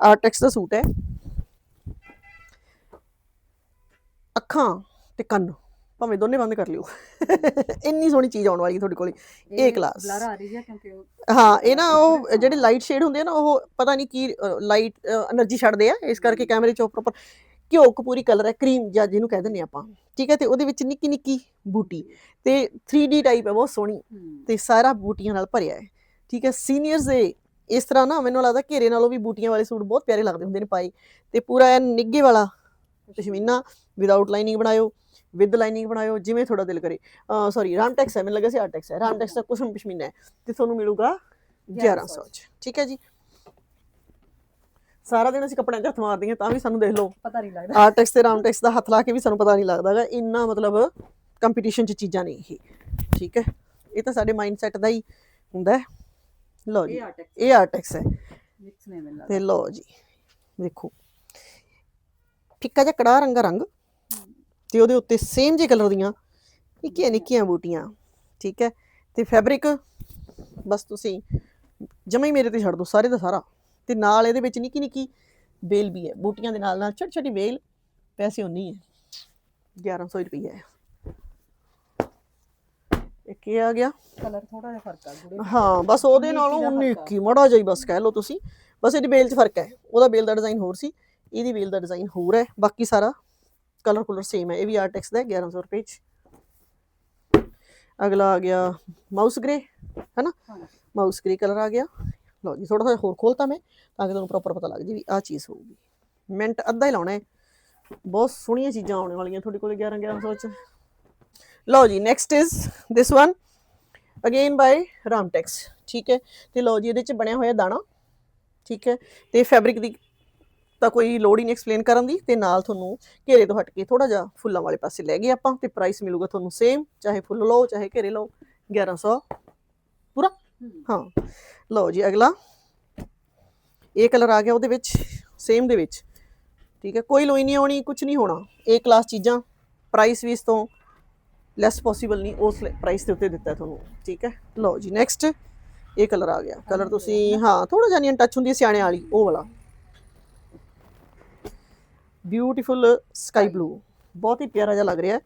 ਆਰਟੈਕਸ ਦਾ ਸੂਟ ਹੈ। ਅੱਖਾਂ ਤੇ ਕੰਨ। ਭਾਵੇਂ ਦੋਨੇ ਬੰਦ ਕਰ ਲਿਓ। ਇੰਨੀ ਸੋਹਣੀ ਚੀਜ਼ ਆਉਣ ਵਾਲੀ ਹੈ ਤੁਹਾਡੇ ਕੋਲੇ। ਇਹ ਕਲਾਸ ਬਲਰ ਆ ਰਹੀ ਹੈ ਕਿਉਂਕਿ ਹਾਂ ਇਹ ਨਾ ਉਹ ਜਿਹੜੇ ਲਾਈਟ ਸ਼ੇਡ ਹੁੰਦੇ ਆ ਨਾ ਉਹ ਪਤਾ ਨਹੀਂ ਕੀ ਲਾਈਟ એનર્ਜੀ ਛੱਡਦੇ ਆ। ਇਸ ਕਰਕੇ ਕੈਮਰੇ 'ਚ ਪ੍ਰੋਪਰ ਘਿਓ ਕਪੂਰੀ ਕਲਰ ਹੈ ਕਰੀਮ ਜਾਂ ਜਿਹਨੂੰ ਕਹਿ ਦਿੰਦੇ ਆਪਾਂ। ਠੀਕ ਹੈ ਤੇ ਉਹਦੇ ਵਿੱਚ ਨਿੱਕੀ ਨਿੱਕੀ ਬੂਟੀ। ਤੇ 3D ਟਾਈਪ ਹੈ ਬਹੁਤ ਸੋਹਣੀ। ਤੇ ਸਾਰਾ ਬੂਟੀਆਂ ਨਾਲ ਭਰਿਆ ਹੈ। ਠੀਕ ਹੈ ਸੀਨੀਅਰਸ ਦੇ ਇਸ ਤਰ੍ਹਾਂ ਨਾ ਮੈਨੂੰ ਲੱਗਦਾ ਘੇਰੇ ਨਾਲੋਂ ਵੀ ਬੂਟੀਆਂ ਵਾਲੇ ਸੂਟ ਬਹੁਤ ਪਿਆਰੇ ਲੱਗਦੇ ਹੁੰਦੇ ਨੇ ਪਾਈ ਤੇ ਪੂਰਾ ਇਹ ਨਿੱਗੇ ਵਾਲਾ ਪਸ਼ਮੀਨਾ ਵਿਦਆਊਟ ਲਾਈਨਿੰਗ ਬਣਾਇਓ ਵਿਦ ਲਾਈਨਿੰਗ ਬਣਾਇਓ ਜਿਵੇਂ ਤੁਹਾਡਾ ਦਿਲ ਕਰੇ। ਸੌਰੀ ਰਾਮਟੈਕਸ ਹੈ ਮੈਨੂੰ ਲੱਗਾ ਸੀ ਆਰਟੈਕਸ ਹੈ। ਰਾਮਟੈਕਸ ਦਾ ਕੁਸ਼ਨ ਪਸ਼ਮੀਨਾ ਹੈ ਤੇ ਤੁਹਾਨੂੰ ਮਿਲੂਗਾ 1100 ਚ। ਠੀਕ ਹੈ ਜੀ? ਸਾਰਾ ਦਿਨ ਅਸੀਂ ਕੱਪੜਿਆਂ 'ਚ ਹੱਥ ਮਾਰਦੇ ਹਾਂ ਤਾਂ ਵੀ ਸਾਨੂੰ ਦੇਖ ਲਓ। ਪਤਾ ਨਹੀਂ ਲੱਗਦਾ। ਆਰਟੈਕਸ ਤੇ ਰਾਮਟੈਕਸ ਦਾ ਹੱਥ ਲਾ ਕੇ ਵੀ ਸਾਨੂੰ ਪਤਾ ਨਹੀਂ ਲੱਗਦਾਗਾ ਇੰਨਾ ਮਤਲਬ ਕੰਪੀਟੀਸ਼ਨ 'ਚ ਚੀਜ਼ਾਂ ਨੇ ਇਹ। ਠੀਕ ਹੈ? ਇਹ ਤਾਂ ਸਾਡੇ ਮਾਈਂਡ ਸੈਟ ਦਾ ਹੀ ਹੁੰਦਾ ਹੈ। ਲਓ ਜੀ ਇਹ ਆਰਟਿਕ ਇਹ ਆਰਟੈਕਸ ਹੈ। ਤੇ ਲਓ ਜੀ ਦੇਖੋ। ਫਿੱਕਾ ਜਿਹਾ ਕੜਾ ਰੰਗਾ ਰੰਗ। ਤੇ ਉਹਦੇ ਉੱਤੇ ਸੇਮ ਜੇ ਕਲਰ ਦੀਆਂ ਨਿੱਕੀਆਂ ਨਿੱਕੀਆਂ ਬੂਟੀਆਂ ਠੀਕ ਹੈ? ਤੇ ਫੈਬਰਿਕ ਬਸ ਤੁਸੀਂ ਜਮਾ ਹੀ ਮੇਰੇ ਤੇ ਛੱਡ ਦੋ ਸਾਰੇ ਦਾ ਸਾਰਾ। ਤੇ ਨਾਲ ਇਹਦੇ ਵਿੱਚ ਨਿੱਕੀ ਨਿੱਕੀ ਵੇਲ ਵੀ ਹੈ। ਬੂਟੀਆਂ ਦੇ ਨਾਲ ਨਾਲ ਛੋਟੀ ਛੋਟੀ ਵੇਲ ਪੈਸੇ ਉਨੀ ਹੈ। 1100 ਰੁਪਏ ਹੈ। ਇੱਕ ਇਹ ਆ ਗਿਆ। ਕਲਰ ਥੋੜਾ ਜਿਹਾ ਫ਼ਰਕ ਆ ਗੂੜੇ ਹਾਂ ਬਸ ਉਹਦੇ ਨਾਲੋਂ ਇੱਕੀ ਦਾ 19 ਫ਼ਰਕ ਆ। 21 ਮੜਾ ਜਾਈ ਬਸ ਕਹਿ ਲਓ ਤੁਸੀਂ। ਬਸ ਇਹਦੀ ਬੇਲ 'ਚ ਫ਼ਰਕ ਹੈ। ਉਹਦਾ ਬੇਲ ਦਾ ਡਿਜ਼ਾਈਨ ਹੋਰ ਸੀ। ਇਹਦੀ ਬੇਲ ਦਾ ਡਿਜ਼ਾਈਨ ਹੋਰ ਹੈ ਬਾਕੀ ਸਾਰਾ ਕਲਰ ਕਲਰ ਸੇਮ ਹੈ ਇਹ ਵੀ ਆਰਟੈਕਸ ਦਾ ਹੈ, 1100 ਰੁਪਏ 'ਚ। ਅਗਲਾ ਆ ਗਿਆ ਮਾਊਸ ਗ੍ਰੇ ਹੈਨਾ? ਹਾਂ। ਮਾਊਸ ਗ੍ਰੇ ਕਲਰ ਆ ਗਿਆ। ਲਓ ਜੀ ਥੋੜਾ ਜਿਹਾ ਹੋਰ ਖੋਲਤਾ ਮੈਂ ਤਾਂ ਕਿ ਤੁਹਾਨੂੰ ਪ੍ਰੋਪਰ ਪਤਾ ਲੱਗ ਜੀ ਵੀ ਆਹ ਚੀਜ਼ ਹੋਊਗੀ। ਮਿੰਟ ਅੱਧਾ ਹੀ ਲਾਉਣਾ ਹੈ। ਬਹੁਤ ਸੋਹਣੀਆਂ ਚੀਜ਼ਾਂ ਆਉਣ ਵਾਲੀਆਂ ਤੁਹਾਡੇ ਕੋਲ 11 1100 ਚ। ਲਓ ਜੀ next is this one again by Ramtex ਠੀਕ ਹੈ? ਤੇ ਲਓ ਜੀ ਇਹਦੇ ਚ ਬਣਿਆ ਹੋਇਆ ਦਾਣਾ ਠੀਕ ਹੈ? ਤੇ ਫੈਬਰਿਕ ਦੀ ਤਾਂ ਕੋਈ ਲੋੜ ਹੀ ਨਹੀਂ ਐਕਸਪਲੇਨ ਕਰਨ ਦੀ ਤੇ ਨਾਲ ਤੁਹਾਨੂੰ ਘੇਰੇ ਤੋਂ ਹਟ ਕੇ ਥੋੜਾ ਜਿਹਾ ਫੁੱਲਾਂ ਵਾਲੇ ਪਾਸੇ ਲੈ ਗਏ ਆਪਾਂ ਤੇ ਪ੍ਰਾਈਸ ਮਿਲੂਗਾ ਤੁਹਾਨੂੰ ਸੇਮ ਚਾਹੇ ਫੁੱਲ ਲਓ ਚਾਹੇ ਘੇਰੇ ਲਓ 1100 ਪੂਰਾ? ਹਾਂ। ਲਓ ਜੀ ਅਗਲਾ। ਇਹ ਕਲਰ ਆ ਗਿਆ ਉਹਦੇ ਵਿੱਚ ਸੇਮ ਦੇ ਵਿੱਚ। ਠੀਕ ਹੈ ਕੋਈ ਲੋਈ ਨਹੀਂ ਆਉਣੀ ਕੁਝ ਨਹੀਂ ਹੋਣਾ। ਇਹ ਕਲਾਸ ਚੀਜ਼ਾਂ ਪ੍ਰਾਈਸ ਵੀ ਇਸ ਤੋਂ ਲੈਸ ਪੋਸੀਬਲ ਨਹੀਂ ਉਸ ਪ੍ਰਾਈਸ ਦੇ ਉੱਤੇ ਦਿੱਤਾ ਤੁਹਾਨੂੰ। ਠੀਕ ਹੈ ਲਓ ਜੀ ਨੈਕਸਟ ਇਹ ਕਲਰ ਆ ਗਿਆ। ਕਲਰ ਤੁਸੀਂ ਹਾਂ ਥੋੜਾ ਜਿਹਾ ਨਹੀਂ ਟੱਚ ਹੁੰਦੀ ਸਿਆਣੇ ਵਾਲੀ ਉਹ ਵਾਲਾ। ਬਿਊਟੀਫੁਲ ਸਕਾਈ ਬਲੂ ਬਹੁਤ ਹੀ ਪਿਆਰਾ ਜਿਹਾ ਲੱਗ ਰਿਹਾ ਹੈ।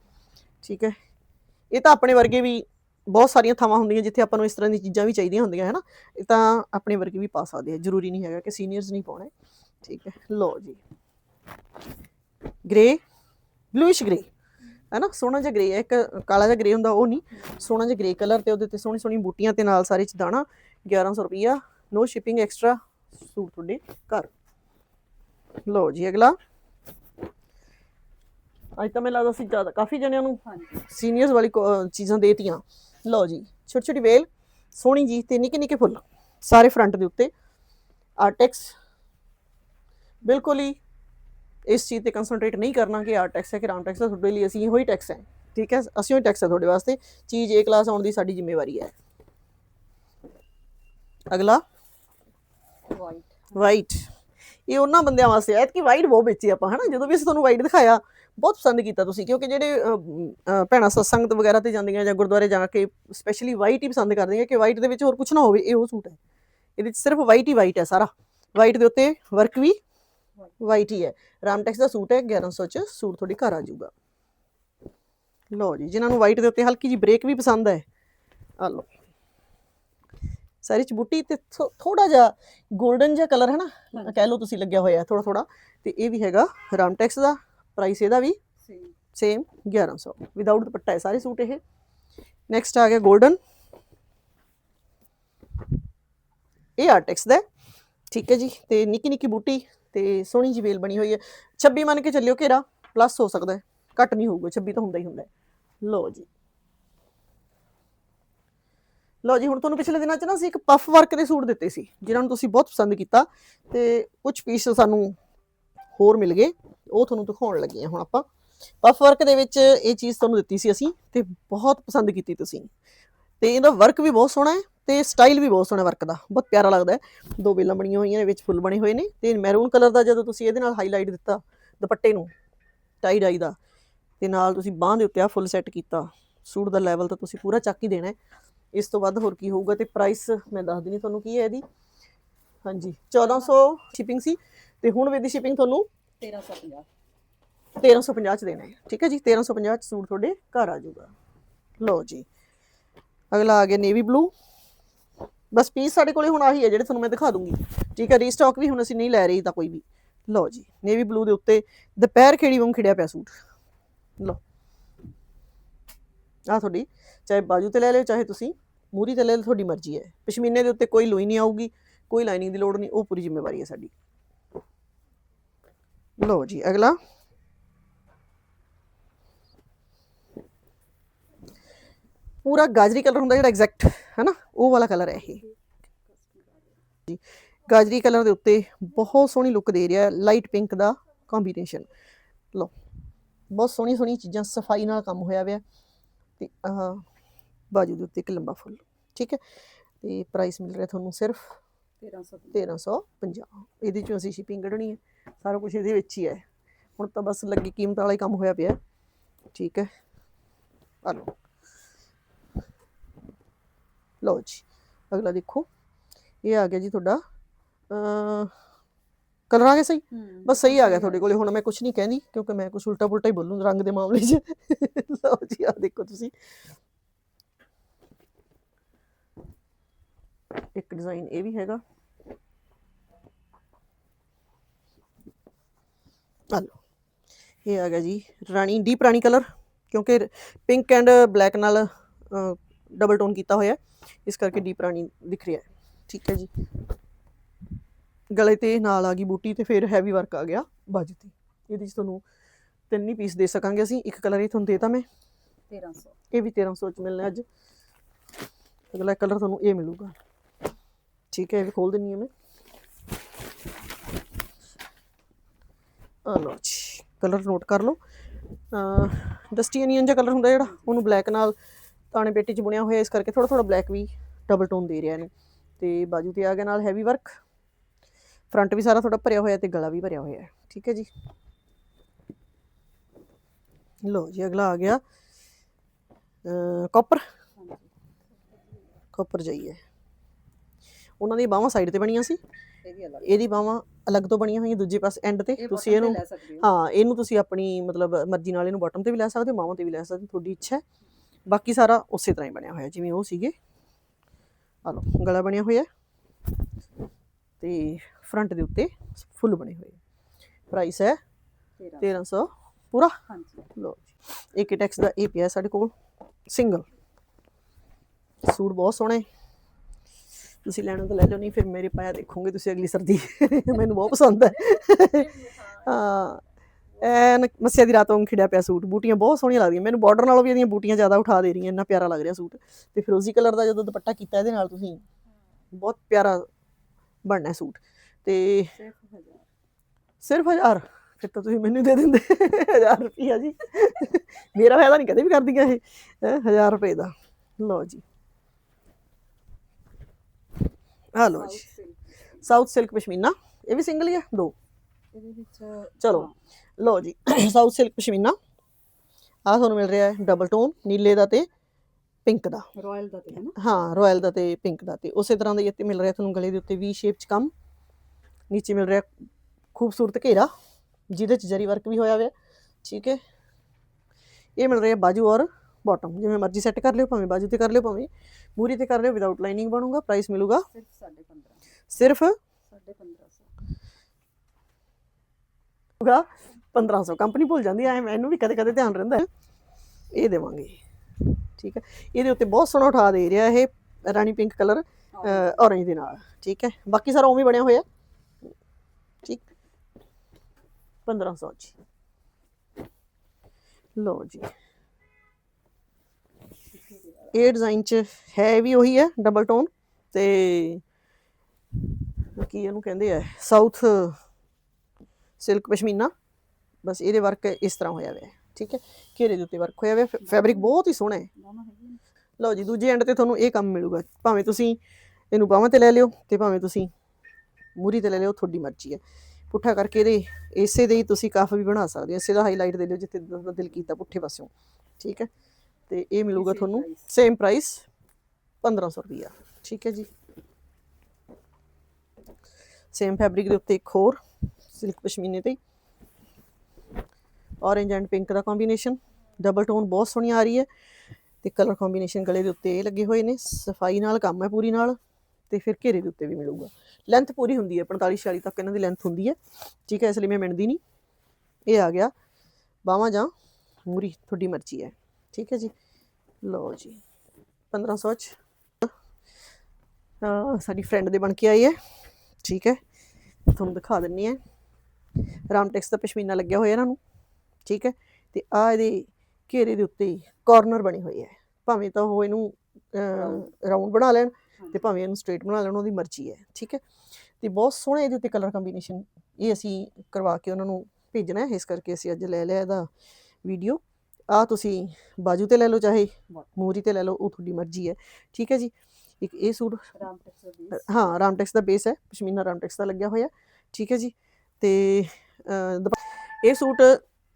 ਠੀਕ ਹੈ। ਇਹ ਤਾਂ ਆਪਣੇ ਵਰਗੇ ਵੀ ਬਹੁਤ ਸਾਰੀਆਂ ਥਾਵਾਂ ਹੁੰਦੀਆਂ ਜਿੱਥੇ ਆਪਾਂ ਨੂੰ ਇਸ ਤਰ੍ਹਾਂ ਦੀ ਚੀਜ਼ਾਂ ਵੀ ਚਾਹੀਦੀਆਂ ਹੁੰਦੀਆਂ ਹੈ ਨਾ ਇਹ ਤਾਂ ਆਪਣੇ ਵਰਗੇ ਵੀ ਪਾ ਸਕਦੇ ਆ। ਜ਼ਰੂਰੀ ਨਹੀਂ ਹੈਗਾ ਕਿ ਸੀਨੀਅਰਸ ਨਹੀਂ ਪਾਉਣੇ। ਠੀਕ ਹੈ। ਲਓ ਜੀ। ਗ੍ਰੇ ਬਲੂਇਸ਼ ਗ੍ਰੇ ਹੈ ਨਾ ਸੋਹਣਾ ਜਿਹਾ ਗ੍ਰੇ ਹੈ। ਇੱਕ ਕਾਲਾ ਜਿਹਾ ਗ੍ਰੇ ਹੁੰਦਾ ਉਹ ਨਹੀਂ। ਸੋਹਣਾ ਜਿਹਾ ਗ੍ਰੇ ਕਲਰ ਤੇ ਉਹਦੇ ਤੇ ਸੋਹਣੀ ਸੋਹਣੀ ਬੂਟੀਆਂ ਤੇ ਨਾਲ ਸਾਰੇ ਚ ਦਾਣਾ 1100 ਰੁਪਿਆ ਨੋ ਸ਼ਿਪਿੰਗ ਐਕਸਟਰਾ ਸੂਟ ਤੁਹਾਡੇ ਘਰ। ਲਓ ਜੀ ਅਗਲਾ। ਅੱਜ ਤਾਂ ਮੈਨੂੰ ਲੱਗਦਾ ਸੀ ਜ਼ਿਆਦਾ ਕਾਫੀ ਜਣਿਆਂ ਨੂੰ ਸੀਨੀਅਰਸ ਵਾਲੀ ਕੋ- ਅਹ ਚੀਜ਼ਾਂ ਦੇਤੀਆਂ। ਲਓ ਜੀ ਛੋਟੀ ਛੋਟੀ ਵੇਲ ਸੋਹਣੀ ਜੀ ਤੇ ਨਿੱਕੇ ਨਿੱਕੇ ਫੁੱਲ ਸਾਰੇ ਫਰੰਟ ਦੇ ਉੱਤੇ। ਆਰਟੈਕਸ ਬਿਲਕੁਲ ਹੀ ਇਸ ਚੀਜ਼ ਤੇ ਕਨਸੈਂਟਰੇਟ ਨਹੀਂ ਕਰਨਾ ਕਿ ਆਰਟੈਕਸ ਹੈ ਕਿ ਰਾਮਟੈਕਸ ਹੈ ਤੁਹਾਡੇ ਲਈ ਅਸੀਂ ਇਹੋ ਹੀ ਟੈਕਸ ਹੈ ਠੀਕ ਹੈ? ਅਸੀਂ ਹੀ ਟੈਕਸ ਹੈ ਤੁਹਾਡੇ ਵਾਸਤੇ। ਚੀਜ਼ ਏ ਕਲਾਸ ਆਉਣ ਦੀ ਸਾਡੀ ਜ਼ਿੰਮੇਵਾਰੀ ਹੈ। ਅਗਲਾ। ਵਾਈਟ ਵਾਈਟ ਇਹ ਉਹਨਾਂ ਬੰਦਿਆਂ ਵਾਸਤੇ ਹੈ ਕਿ ਵਾਈਟ ਬਹੁਤ ਵੇਚੀ ਆਪਾਂ ਹਨਾ? ਜਦੋਂ ਵੀ ਅਸੀਂ ਤੁਹਾਨੂੰ ਵਾਈਟ ਦਿਖਾਇਆ ਬਹੁਤ ਪਸੰਦ ਕੀਤਾ ਤੁਸੀਂ ਕਿਉਂਕਿ ਜਿਹੜੇ ਅਹ, ਅਹ, ਭੈਣਾਂ ਸਤਸੰਗ ਵਗੈਰਾ ਤੇ ਜਾਂਦੀਆਂ ਜਾਂ ਗੁਰਦੁਆਰੇ ਜਾ ਕੇ ਸਪੈਸ਼ਲੀ ਵਾਈਟ ਹੀ ਪਸੰਦ ਕਰਦੀਆਂ ਕਿ ਵਾਈਟ ਦੇ ਵਿੱਚ ਹੋਰ ਕੁਝ ਨਾ ਹੋਵੇ ਇਹ ਉਹ ਸੂਟ ਹੈ। ਇਹਦੇ ਵਿੱਚ ਸਿਰਫ ਵਾਈਟ ਹੀ ਵਾਈਟ ਹੈ ਸਾਰਾ। ਵਾਈਟ ਦੇ ਉੱਤੇ ਵਰਕ ਵੀ ਵਾਈਟ ਹੀ ਹੈ। ਰਾਮਟੈਕਸ ਦਾ ਸੂਟ ਹੈ 1100 ਚ ਸੂਟ ਤੁਹਾਡੇ ਘਰ ਆ ਜਾਊਗਾ। ਲਓ ਜੀ ਜਿਨ੍ਹਾਂ ਨੂੰ ਵਾਈਟ ਦੇ ਉੱਤੇ ਹਲਕੀ ਜੀ ਬ੍ਰੇਕ ਵੀ ਪਸੰਦ ਹੈ ਆ ਲਓ। ਸਾਰੀ ਚ ਬੂਟੀ ਤੇ ਥੋੜਾ ਜਿਹਾ 골ਡਨ ਜਿਹਾ ਕਲਰ ਹੈ ਨਾ ਕਹਿ ਲਓ ਤੁਸੀਂ ਲੱਗਿਆ ਹੋਇਆ ਥੋੜਾ ਥੋੜਾ ਤੇ ਇਹ ਵੀ ਹੈਗਾ ਰਾਮਟੈਕਸ ਦਾ ਪ੍ਰਾਈਸ ਇਹਦਾ ਵੀ ਸੇਮ ਸੇਮ 1100 ਵਿਦਆਊਟ ਦੁਪੱਟਾ ਹੈ ਸਾਰੇ ਸੂਟ ਇਹ। ਨੈਕਸਟ ਆ ਗਿਆ 골ਡਨ ਇਹ ਆਰਟੈਕਸ ਦਾ ਹੈ। ਠੀਕ ਹੈ ਜੀ ਤੇ ਨਿੱਕੀ ਨਿੱਕੀ ਬੂਟੀ ਤੇ ਸੋਹਣੀ ਜਿਹੀ ਵੇਲ ਬਣੀ ਹੋਈ ਹੈ। 26 ਮੰਨ ਕੇ ਚੱਲਿਓ ਘੇਰਾ ਪਲੱਸ ਹੋ ਸਕਦਾ ਹੈ ਘੱਟ ਨਹੀਂ ਹੋਊਗਾ 26 ਤਾਂ ਹੁੰਦਾ ਹੀ ਹੁੰਦਾ ਲਓ ਜੀ। ਲਓ ਜੀ, ਹੁਣ ਤੁਹਾਨੂੰ ਪਿਛਲੇ ਦਿਨਾਂ 'ਚ ਨਾ ਅਸੀਂ ਇੱਕ ਪਫ ਵਰਕ ਦੇ ਸੂਟ ਦਿੱਤੇ ਸੀ, ਜਿਨ੍ਹਾਂ ਨੂੰ ਤੁਸੀਂ ਬਹੁਤ ਪਸੰਦ ਕੀਤਾ ਤੇ ਕੁਝ ਪੀਸ ਸਾਨੂੰ ਹੋਰ ਮਿਲ ਗਏ, ਉਹ ਤੁਹਾਨੂੰ ਦਿਖਾਉਣ ਲੱਗੇ ਹਾਂ ਹੁਣ ਆਪਾਂ। ਪਫ ਵਰਕ ਦੇ ਵਿੱਚ ਇਹ ਚੀਜ਼ ਤੁਹਾਨੂੰ ਦਿੱਤੀ ਸੀ ਅਸੀਂ ਤੇ ਬਹੁਤ ਪਸੰਦ ਕੀਤੀ ਤੁਸੀਂ। ਤੇ ਇਹਦਾ ਵਰਕ ਵੀ ਬਹੁਤ ਸੋਹਣਾ ਹੈ ਤੇ ਸਟਾਈਲ ਵੀ ਬਹੁਤ ਸੋਹਣਾ ਵਰਕ ਦਾ, ਬਹੁਤ ਪਿਆਰਾ ਲੱਗਦਾ ਹੈ। ਦੋ ਬੇਲਾਂ ਬਣੀਆਂ ਹੋਈਆਂ ਨੇ, ਵਿੱਚ ਫੁੱਲ ਬਣੇ ਹੋਏ ਨੇ ਤੇ ਮੈਰੂਨ ਕਲਰ ਦਾ ਜਦੋਂ ਤੁਸੀਂ ਇਹਦੇ ਨਾਲ ਹਾਈਲਾਈਟ ਦਿੱਤਾ ਦੁਪੱਟੇ ਨੂੰ ਟਾਈ ਡਾਈ ਦਾ, ਤੇ ਨਾਲ ਤੁਸੀਂ ਬਾਹਾਂ ਦੇ ਉੱਤੇ ਆ ਫੁੱਲ ਸੈੱਟ ਕੀਤਾ, ਸੂਟ ਦਾ ਲੈਵਲ ਤਾਂ ਤੁਸੀਂ ਪੂਰਾ ਚੱਕ ਹੀ ਦੇਣਾ ਹੈ। ਇਸ ਤੋਂ ਵੱਧ ਹੋਰ ਕੀ ਹੋਊਗਾ ਤੇ ਪ੍ਰਾਈਸ ਮੈਂ ਦੱਸ ਦਿੰਦੀ ਤੁਹਾਨੂੰ ਕੀ ਹੈ ਇਹਦੀ। ਹਾਂਜੀ 1400 ਸ਼ਿਪਿੰਗ ਸੀ ਤੇ ਹੁਣ ਵਿਦ ਸ਼ਿਪਿੰਗ ਤੁਹਾਨੂੰ 1350 1350 ਚ ਦੇਣਾ ਹੈ। ਠੀਕ ਹੈ ਜੀ 1350 ਚ ਸੂਟ ਤੁਹਾਡੇ ਘਰ ਆ ਜਾਊਗਾ। ਲਓ ਜੀ ਅਗਲਾ ਆ ਗਿਆ ਨੇਵੀ ਬਲੂ ਬਸ ਪੀਸ ਸਾਡੇ ਕੋਲੇ ਹੁਣ ਆਹੀ ਹੈ ਜਿਹੜੇ ਤੁਹਾਨੂੰ ਮੈਂ ਦਿਖਾ ਦੂੰਗੀ। ਠੀਕ ਹੈ ਰੀਸਟਾਕ ਵੀ ਹੁਣ ਅਸੀਂ ਨਹੀਂ ਲੈ ਰਹੀ ਤਾਂ ਕੋਈ ਵੀ। ਲਓ ਜੀ ਨੇਵੀ ਬਲੂ ਦੇ ਉੱਤੇ ਦੁਪਹਿਰ ਖੇੜੀ ਵਾਂਗ ਖਿੜਿਆ ਪਿਆ ਸੂਟ। ਲਓ। ਆ ਤੁਹਾਡੀ ਚਾਹੇ ਬਾਜੂ ਤੇ ਲੈ ਲਿਓ ਚਾਹੇ ਤੁਸੀਂ ਮੂਰੀ ਤੇ ਲੈ ਤੁਹਾਡੀ ਮਰਜ਼ੀ ਹੈ। ਪਸ਼ਮੀਨੇ ਦੇ ਉੱਤੇ ਕੋਈ ਲੋਈ ਨਹੀਂ ਆਊਗੀ, ਕੋਈ ਲਾਈਨਿੰਗ ਦੀ ਲੋੜ ਨਹੀਂ, ਉਹ ਪੂਰੀ ਜ਼ਿੰਮੇਵਾਰੀ ਹੈ ਸਾਡੀ। ਲਓ ਜੀ, ਅਗਲਾ। ਪੂਰਾ ਗਾਜਰੀ ਕਲਰ ਹੁੰਦਾ ਜਿਹੜਾ ਐਗਜ਼ੈਕਟ ਹੈ ਨਾ ਉਹ ਵਾਲਾ ਕਲਰ ਹੈ ਇਹ। ਜੀ, ਗਾਜਰੀ ਕਲਰ ਦੇ ਉੱਤੇ ਬਹੁਤ ਸੋਹਣੀ ਲੁੱਕ ਦੇ ਰਿਹਾ ਲਾਈਟ ਪਿੰਕ ਦਾ ਕੰਬੀਨੇਸ਼ਨ ਲਓ, ਬਹੁਤ ਸੋਹਣੀ ਸੋਹਣੀ ਚੀਜ਼ਾਂ ਸਫ਼ਾਈ ਨਾਲ ਕੰਮ ਹੋਇਆ ਹੋਇਆ ਤੇ ਆਹ, ਬਾਜੂ ਦੇ ਉੱਤੇ ਇੱਕ ਲੰਬਾ ਫੁੱਲ। ਠੀਕ ਹੈ? ਤੇ ਪ੍ਰਾਈਸ ਮਿਲ ਰਿਹਾ ਤੁਹਾਨੂੰ ਸਿਰਫ 1350 1350 ਇਹਦੇ ਚੋਂ ਅਸੀਂ ਸ਼ਿਪਿੰਗ ਕੱਢਣੀ ਹੈ। ਸਾਰਾ ਕੁਝ ਇਹਦੇ ਵਿੱਚ ਹੀ ਹੈ। ਹੁਣ ਤਾਂ ਬਸ ਲੱਗੀ ਕੀਮਤ ਵਾਲਾ ਹੀ ਕੰਮ ਹੋਇਆ ਪਿਆ। ਠੀਕ ਹੈ? ਆ ਲਓ। ਲਓ ਜੀ। ਅਗਲਾ ਦੇਖੋ। ਇਹ ਆ ਗਿਆ ਜੀ ਤੁਹਾਡਾ ਕਲਰ ਆ ਗਿਆ ਸਹੀ? ਬਸ ਸਹੀ ਆ ਗਿਆ ਤੁਹਾਡੇ ਕੋਲੇ। ਹੁਣ ਮੈਂ ਕੁਝ ਨਹੀਂ ਕਹਿੰਦੀ ਕਿਉਂਕਿ ਮੈਂ ਕੁਝ ਉਲਟਾ ਪੁਲਟਾ ਹੀ ਬੋਲੂੰ ਰੰਗ ਦੇ ਮਾਮਲੇ 'ਚ। ਲਓ ਜੀ ਆ ਦੇਖੋ ਤੁਸੀਂ। ਇੱਕ ਡਿਜ਼ਾਈਨ ਇਹ ਵੀ ਹੈਗਾ। ਆ ਲਓ ਇਹ ਆ ਗਿਆ ਜੀ ਰਾਣੀ ਡੀਪ ਰਾਣੀ ਕਲਰ ਕਿਉਂਕਿ ਪਿੰਕ ਐਂਡ ਬਲੈਕ ਨਾਲ ਡਬਲ ਟੋਨ ਕੀਤਾ ਹੋਇਆ ਹੈ, ਇਸ ਕਰਕੇ ਡੀਪ ਰਾਣੀ ਦਿਖ ਰਿਹਾ ਹੈ। ਠੀਕ ਹੈ ਜੀ। ਗਲੇ ਤੇ ਨਾਲ ਆ ਗਈ ਬੂਟੀ ਤੇ ਫਿਰ ਹੈਵੀ ਵਰਕ ਆ ਗਿਆ ਬਾਜੂ ਤੇ ਇਹਦੇ ਚ ਤੁਹਾਨੂੰ ਤਿੰਨ ਹੀ ਪੀਸ ਦੇ ਸਕਾਂਗੇ ਅਸੀਂ। ਇੱਕ ਕਲਰ ਇਹ ਤੁਹਾਨੂੰ ਦੇਤਾ ਮੈਂ। 1300 ਇਹ ਵੀ 1300 ਚ ਮਿਲਣਾ ਅੱਜ। ਅਗਲਾ ਕਲਰ ਤੁਹਾਨੂੰ ਇਹ ਮਿਲੂਗਾ। ਠੀਕ ਹੈ ਇਹ ਵੀ ਖੋਲ ਦਿੰਨੀ ਹਾਂ ਮੈਂ। ਆ ਲਓ ਜੀ ਕਲਰ ਨੋਟ ਕਰ ਲਓ। ਡਸਟੀ ਅਨੀਅਨ ਜਿਹਾ ਕਲਰ ਹੁੰਦਾ ਜਿਹੜਾ ਉਹਨੂੰ ਬਲੈਕ ਨਾਲ ਤਾਣੇ ਪੇਟੀ ਚ ਬੁਣਿਆ ਹੋਇਆ ਇਸ ਕਰਕੇ ਥੋੜਾ ਥੋੜਾ ਬਲੈਕ ਵੀ ਡਬਲ ਟੋਨ ਦੇ ਰਿਹਾ ਇਹਨੂੰ। ਤੇ ਬਾਜੂ ਤੇ ਆ ਗਿਆ ਨਾਲ ਹੈਵੀ ਵਰਕ ਫਰੰਟ ਵੀ ਸਾਰਾ ਥੋੜਾ ਭਰਿਆ ਹੋਇਆ ਤੇ ਗਲਾ ਵੀ ਭਰਿਆ ਹੋਇਆ ਠੀਕ ਹੈ ਜੀ। ਲਓ ਜੀ ਅਗਲਾ ਆ ਗਿਆ। ਕਾਪਰ ਕਾਪਰ ਜਾਈਏ ਉਹਨਾਂ ਦੀ ਬਾਹਾਂ ਸਾਈਡ ਤੇ ਬਣੀਆਂ ਸੀ। ਇਹਦੀ ਅਲੱਗ। ਇਹਦੀ ਬਾਹਾਂ ਅਲੱਗ ਤੋਂ ਬਣੀਆਂ ਹੋਈਆਂ ਦੂਜੇ ਪਾਸੇ ਐਂਡ ਤੇ। ਇਹ ਤੁਸੀਂ bottom ਤੇ ਇਹਨੂੰ ਲੈ ਸਕਦੇ ਹੋ। ਹਾਂ ਇਹਨੂੰ ਤੁਸੀਂ ਆਪਣੀ ਮਤਲਬ ਮਰਜ਼ੀ ਨਾਲ ਇਹਨੂੰ ਬਾਟਮ ਤੇ ਵੀ ਲੈ ਸਕਦੇ ਹੋ ਬਾਹਾਂ ਤੇ ਵੀ ਲੈ ਸਕਦੇ ਹੋ ਤੁਹਾਡੀ ਇੱਛਾ ਹੈ। ਬਾਕੀ ਸਾਰਾ ਉਸੇ ਤਰ੍ਹਾਂ ਹੀ ਬਣਿਆ ਹੋਇਆ ਜਿਵੇਂ ਉਹ ਸੀਗੇ। ਆ ਲਓ ਗਲਾ ਬਣਿਆ ਹੋਇਆ ਹੈ। ਤੇ ਫਰੰਟ ਦੇ ਉੱਤੇ ਫੁੱਲ ਬਣੇ ਹੋਏ ਪ੍ਰਾਈਸ ਹੈ 1300 1300 ਪੂਰਾ? ਹਾਂਜੀ। ਲੋ ਜੀ ਇੱਕ ਟੈਕਸ ਦਾ ਇਹ ਪਿਆ ਸਾਡੇ ਕੋਲ ਸਿੰਗਲ ਸੂਟ ਬਹੁਤ ਸੋਹਣਾ। ਤੁਸੀਂ ਲੈਣਾ ਤਾਂ ਲੈ ਲਓ ਨਹੀਂ ਫਿਰ ਮੇਰੇ ਪਾਇਆ ਦੇਖੋਗੇ ਤੁਸੀਂ ਅਗਲੀ ਸਰਦੀ। ਮੈਨੂੰ ਬਹੁਤ ਪਸੰਦ ਹੈ। ਹਾਂ। ਐਨ ਮੱਸਿਆ ਦੀ ਰਾਤ ਵਾਂਗ ਖਿੜਿਆ ਪਿਆ ਸੂਟ। ਬੂਟੀਆਂ ਬਹੁਤ ਸੋਹਣੀਆਂ ਲੱਗਦੀਆਂ। ਮੈਨੂੰ ਬਾਰਡਰ ਨਾਲੋਂ ਵੀ ਇਹਦੀਆਂ ਬੂਟੀਆਂ ਜ਼ਿਆਦਾ ਉਠਾ ਦੇ ਰਹੀਆਂ ਇੰਨਾ ਪਿਆਰਾ ਲੱਗ ਰਿਹਾ ਸੂਟ। ਤੇ ਫਿਰੋਜ਼ੀ ਕਲਰ ਦਾ ਜਦੋਂ ਦੁਪੱਟਾ ਕੀਤਾ ਇਹਦੇ ਨਾਲ ਤੁਸੀਂ ਬਹੁਤ ਪਿਆਰਾ ਬਣਨਾ ਹੈ ਸੂਟ। ਤੇ ਸਿਰਫ 1000 ਸਿਰਫ 1000 ਫਿਰ ਤਾਂ ਤੁਸੀਂ ਮੈਨੂੰ ਦੇ ਦਿੰਦੇ। 1000 ਰੁਪਈਆ ਜੀ। ਮੇਰਾ ਫਾਇਦਾ ਨਹੀਂ ਕਦੇ ਵੀ ਕਰਦੀਆਂ ਇਹ। ਹੈਂ, 1000 ਰੁਪਏ ਦਾ। ਲਓ ਜੀ। ਆ ਲਓ ਜੀ। ਸਾਊਥ ਸਿਲਕ ਪਸ਼ਮੀਨਾ ਇਹ ਵੀ ਸਿੰਗਲ ਹੀ ਆ? ਦੋ। ਇਹਦੇ ਵਿੱਚ ਚਲੋ। ਲਓ ਜੀ। ਸਾਊਥ ਸਿਲਕ ਪਸ਼ਮੀਨਾ ਆ ਤੁਹਾਨੂੰ ਮਿਲ ਰਿਹਾ ਹੈ ਡਬਲ ਟੋਨ ਨੀਲੇ ਦਾ ਤੇ ਪਿੰਕ ਦਾ। ਰਾਇਲ ਦਾ ਤੇ ਹੈ ਨਾ? ਹਾਂ ਰਾਇਲ ਦਾ ਤੇ ਪਿੰਕ ਦਾ ਤੇ। ਉਸੇ ਤਰ੍ਹਾਂ ਦਾ ਇੱਥੇ ਮਿਲ ਰਿਹਾ ਤੁਹਾਨੂੰ ਗਲੇ ਦੇ ਉੱਤੇ ਵੀ ਸ਼ੇਪ ਚ ਕੰਮ। ਨੀਚੇ ਮਿਲ ਰਿਹਾ ਖੂਬਸੂਰਤ ਘੇਰਾ ਜਿਹਦੇ ਚ ਜਰੀ ਵਰਕ ਵੀ ਹੋਇਆ ਹੋਇਆ। ਠੀਕ ਹੈ। ਇਹ ਮਿਲ ਰਿਹਾ ਬਾਜੂ ਔਰ ਬਾਟਮ ਜਿਵੇਂ ਮਰਜ਼ੀ ਸੈੱਟ ਕਰ ਲਿਓ ਭਾਵੇਂ ਬਾਜੂ ਤੇ ਕਰ ਲਿਓ ਭਾਵੇਂ ਮੂਰੀ ਤੇ ਕਰ ਲਿਓ ਵਿਦਆਊਟ ਲਾਈਨਿੰਗ ਬਣੂਗਾ ਪ੍ਰਾਈਸ ਮਿਲੂਗਾ। ਸਿਰਫ 1550 ਸਿਰਫ 1550 ਹੋਗਾ 1500 ਕੰਪਨੀ ਭੁੱਲ ਜਾਂਦੀ ਐ ਮੈਨੂੰ ਵੀ ਕਦੇ ਕਦੇ ਧਿਆਨ ਰਹਿੰਦਾ। ਇਹ ਦੇਵਾਂਗੇ। ਠੀਕ ਹੈ। ਇਹਦੇ ਉੱਤੇ ਬਹੁਤ ਸੋਹਣਾ ਉਠਾ ਦੇ ਰਿਹਾ ਇਹ ਰਾਣੀ ਪਿੰਕ ਕਲਰ ਔਰੇਂਜ ਦੇ ਨਾਲ। ਠੀਕ ਹੈ। ਬਾਕੀ ਸਾਰਾ ਉਵੇਂ ਬਣਿਆ ਹੋਇਆ। ਠੀਕ। 1500 ਜੀ। ਲਓ ਜੀ। ਇਹ ਡਿਜ਼ਾਈਨ ਚ ਹੈ ਵੀ ਉਹੀ ਹੈ ਡਬਲ ਟੋਨ ਤੇ ਕੀ ਇਹਨੂੰ ਕਹਿੰਦੇ ਆ ਸਾਊਥ ਸਿਲਕ ਪਸ਼ਮੀਨਾ। ਬਸ ਇਹਦੇ ਵਰਕ ਇਸ ਤਰ੍ਹਾਂ ਹੋਇਆ ਹੋਇਆ ਹੈ ਠੀਕ ਹੈ? ਘੇਰੇ ਦੇ ਉੱਤੇ ਵਰਕ ਹੋਇਆ ਹੋਇਆ ਫੈਬਰਿਕ ਬਹੁਤ ਹੀ ਸੋਹਣਾ ਹੈ। ਲਓ ਜੀ ਦੂਜੇ ਐਂਡ ਤੇ ਤੁਹਾਨੂੰ ਇਹ ਕੰਮ ਮਿਲੂਗਾ। ਭਾਵੇਂ ਤੁਸੀਂ ਇਹਨੂੰ ਬਾਹਾਂ ਤੇ ਲੈ ਲਿਓ ਤੇ ਭਾਵੇਂ ਤੁਸੀਂ ਮੂਰੀ ਤੇ ਲੈ ਲਿਓ ਤੁਹਾਡੀ ਮਰਜ਼ੀ ਹੈ। ਪੁੱਠਾ ਕਰਕੇ ਇਹਦੇ ਇਸੇ ਦੇ ਹੀ ਤੁਸੀਂ ਕਫ ਵੀ ਬਣਾ ਸਕਦੇ ਹੋ। ਇਸੇ ਦਾ ਹਾਈਲਾਈਟ ਦੇ ਲਿਓ ਜਿੱਥੇ ਦਿਲ ਕੀਤਾ ਪੁੱਠੇ ਪਾਸਿਓਂ ਠੀਕ ਹੈ? ਤੇ ਇਹ ਮਿਲੂਗਾ ਤੁਹਾਨੂੰ। ਸੇਮ ਪ੍ਰਾਈਸ 1500 ਰੁਪਿਆ ਠੀਕ ਹੈ ਜੀ। ਸੇਮ ਫੈਬਰਿਕ ਦੇ ਉੱਤੇ ਇੱਕ ਹੋਰ ਸਿਲਕ ਪਸ਼ਮੀਨੇ ਤੇ। ਔਰੇਂਜ ਐਂਡ ਪਿੰਕ ਦਾ ਕੰਬੀਨੇਸ਼ਨ ਡਬਲ ਟੋਨ ਬਹੁਤ ਸੋਹਣੀ ਆ ਰਹੀ ਹੈ। ਤੇ ਕਲਰ ਕੰਬੀਨੇਸ਼ਨ ਗਲੇ ਦੇ ਉੱਤੇ ਇਹ ਲੱਗੇ ਹੋਏ ਨੇ। ਸਫ਼ਾਈ ਨਾਲ ਕੰਮ ਹੈ ਪੂਰੀ ਨਾਲ। ਤੇ ਫਿਰ ਘੇਰੇ ਦੇ ਉੱਤੇ ਵੀ ਮਿਲੂਗਾ। ਲੈਂਥ ਪੂਰੀ ਹੁੰਦੀ ਹੈ। 45 46 ਤੱਕ ਇਹਨਾਂ ਦੀ ਲੈਂਥ ਹੁੰਦੀ ਹੈ। ਠੀਕ ਹੈ ਇਸ ਲਈ ਮੈਂ ਮਿਣਦੀ ਨਹੀਂ। ਇਹ ਆ ਗਿਆ। ਬਾਹਾਂ ਜਾਂ ਮੂਰੀ ਤੁਹਾਡੀ ਮਰਜ਼ੀ ਹੈ। ਠੀਕ ਹੈ ਜੀ। ਲਓ ਜੀ 1500 ਚ। ਸਾਡੀ ਫਰੈਂਡ ਦੇ ਬਣ ਕੇ ਆਈ ਹੈ। ਠੀਕ ਹੈ, ਤੁਹਾਨੂੰ ਦਿਖਾ ਦਿੰਨੀ ਹੈ। ਰਾਮਟੈਕਸ ਦਾ ਪਸ਼ਮੀਨਾ ਲੱਗਿਆ ਹੋਇਆ ਇਹਨਾਂ ਨੂੰ। ਠੀਕ ਹੈ, ਤੇ ਆ ਇਹਦੇ ਘੇਰੇ ਦੇ ਉੱਤੇ ਕਾਰਨਰ ਬਣੇ ਹੋਏ ਹੈ। ਭਾਵੇਂ ਤਾਂ ਉਹ ਇਹਨੂੰ ਰਾਉਂਡ ਬਣਾ ਲੈਣ ਤੇ ਭਾਵੇਂ ਇਹਨੂੰ ਸਟ੍ਰੇਟ ਬਣਾ ਲੈਣ, ਉਹਦੀ ਮਰਜ਼ੀ ਹੈ। ਠੀਕ ਹੈ, ਤੇ ਬਹੁਤ ਸੋਹਣਾ ਇਹਦੇ ਉੱਤੇ ਕਲਰ ਕੰਬੀਨੇਸ਼ਨ ਇਹ ਅਸੀਂ ਕਰਵਾ ਕੇ ਉਹਨਾਂ ਨੂੰ ਭੇਜਣਾ ਹੈ। ਇਸ ਕਰਕੇ ਅਸੀਂ ਅੱਜ ਲੈ ਲਿਆ ਇਹਦਾ ਵੀਡੀਓ ਆ ਤੁਸੀਂ ਬਾਜੂ ਤੇ ਲੈ ਲਓ ਚਾਹੇ ਮੂਰੀ ਤੇ ਲੈ ਲਓ ਉਹ ਤੁਹਾਡੀ ਮਰਜ਼ੀ ਹੈ। ਠੀਕ ਹੈ ਜੀ? ਇੱਕ ਇਹ ਸੂਟ ਹਾਂ ਰਾਮਟੈਕਸ ਦਾ ਬੇਸ ਹੈ ਪਸ਼ਮੀਨਾ ਰਾਮਟੈਕਸ ਦਾ ਲੱਗਿਆ ਹੋਇਆ। ਠੀਕ ਹੈ ਜੀ? ਤੇ ਇਹ ਸੂਟ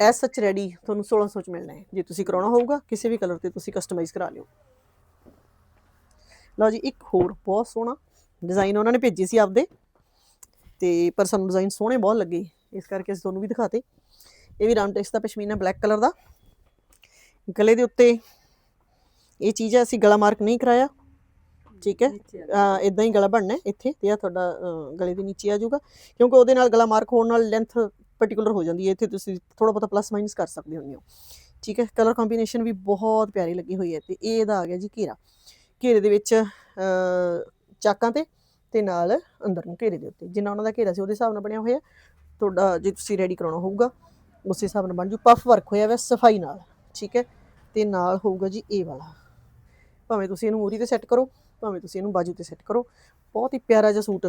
ਐਸ ਸੱਚ ਰੈਡੀ ਤੁਹਾਨੂੰ 1600 ਚ ਮਿਲਣਾ ਹੈ। ਜੇ ਤੁਸੀਂ ਕਰਾਉਣਾ ਹੋਊਗਾ ਕਿਸੇ ਵੀ ਕਲਰ ਤੇ ਤੁਸੀਂ ਕਸਟਮਾਈਜ਼ ਕਰਾ ਲਿਓ। ਲਓ ਜੀ ਇੱਕ ਹੋਰ ਬਹੁਤ ਸੋਹਣਾ ਡਿਜ਼ਾਈਨ ਉਹਨਾਂ ਨੇ ਭੇਜੀ ਸੀ ਆਪਦੇ। ਤੇ ਪਰ ਸਾਨੂੰ ਡਿਜ਼ਾਈਨ ਸੋਹਣੇ ਬਹੁਤ ਲੱਗੇ। ਇਸ ਕਰਕੇ ਅਸੀਂ ਤੁਹਾਨੂੰ ਵੀ ਦਿਖਾਤੇ। ਇਹ ਵੀ ਰਾਮਟੈਕਸ ਦਾ ਪਸ਼ਮੀਨਾ ਬਲੈਕ ਕਲਰ ਦਾ। ਗਲੇ ਦੇ ਉੱਤੇ ਇਹ ਚੀਜ਼ ਹੈ ਅਸੀਂ ਗਲਾ ਮਾਰਕ ਨਹੀਂ ਕਰਾਇਆ। ਠੀਕ ਹੈ? ਇਦਾਂ ਹੀ ਗਲਾ ਬਣਨਾ ਇੱਥੇ ਤੇ ਆ ਤੁਹਾਡਾ ਗਲੇ ਦੇ ਨੀਚੇ ਆ ਜਾਊਗਾ। ਕਿਉਂਕਿ ਉਹਦੇ ਨਾਲ ਗਲਾ ਮਾਰਕ ਹੋਣ ਨਾਲ ਲੈਂਥ ਪਾਰਟਿਕੂਲਰ ਹੋ ਜਾਂਦੀ ਹੈ। ਇੱਥੇ ਤੁਸੀਂ ਥੋੜਾ ਬਹੁਤਾ ਪਲੱਸ ਮਾਈਨਸ ਕਰ ਸਕਦੇ ਹੋ। ਠੀਕ ਹੈ? ਕਲਰ ਕੰਬੀਨੇਸ਼ਨ ਵੀ ਬਹੁਤ ਪਿਆਰੀ ਲੱਗੀ ਹੋਈ ਹੈ ਤੇ ਇਹ ਇਹਦਾ ਆ ਗਿਆ ਜੀ ਘੇਰਾ। ਘੇਰੇ ਦੇ ਵਿੱਚ ਚਾਕਾਂ ਤੇ ਤੇ ਨਾਲ ਅੰਦਰ ਨੂੰ ਘੇਰੇ ਦੇ ਉੱਤੇ। ਜਿੰਨਾ ਉਹਨਾਂ ਦਾ ਘੇਰਾ ਸੀ ਉਹਦੇ ਹਿਸਾਬ ਨਾਲ ਬਣਿਆ ਹੋਇਆ। ਤੁਹਾਡਾ ਜੇ ਤੁਸੀਂ ਰੈਡੀ ਕਰਾਉਣਾ ਹੋਊਗਾ ਉਸੇ ਹਿਸਾਬ ਨਾਲ ਬਣ ਜੂ। ਪਫ ਵਰਕ ਹੋਇਆ ਵਾ ਸਫ਼ਾਈ ਨਾਲ। ਠੀਕ ਹੈ? ਤੇ ਨਾਲ ਹੋਊਗਾ ਜੀ ਇਹ ਵਾਲਾ। ਭਾਵੇਂ ਤੁਸੀਂ ਇਹਨੂੰ ਮੂਰੀ ਤੇ ਸੈੱਟ ਕਰੋ ਭਾਵੇਂ ਤੁਸੀਂ ਇਹਨੂੰ ਬਾਜੂ ਤੇ ਸੈੱਟ ਕਰੋ। ਬਹੁਤ ਹੀ ਪਿਆਰਾ ਜਿਹਾ ਸੂਟ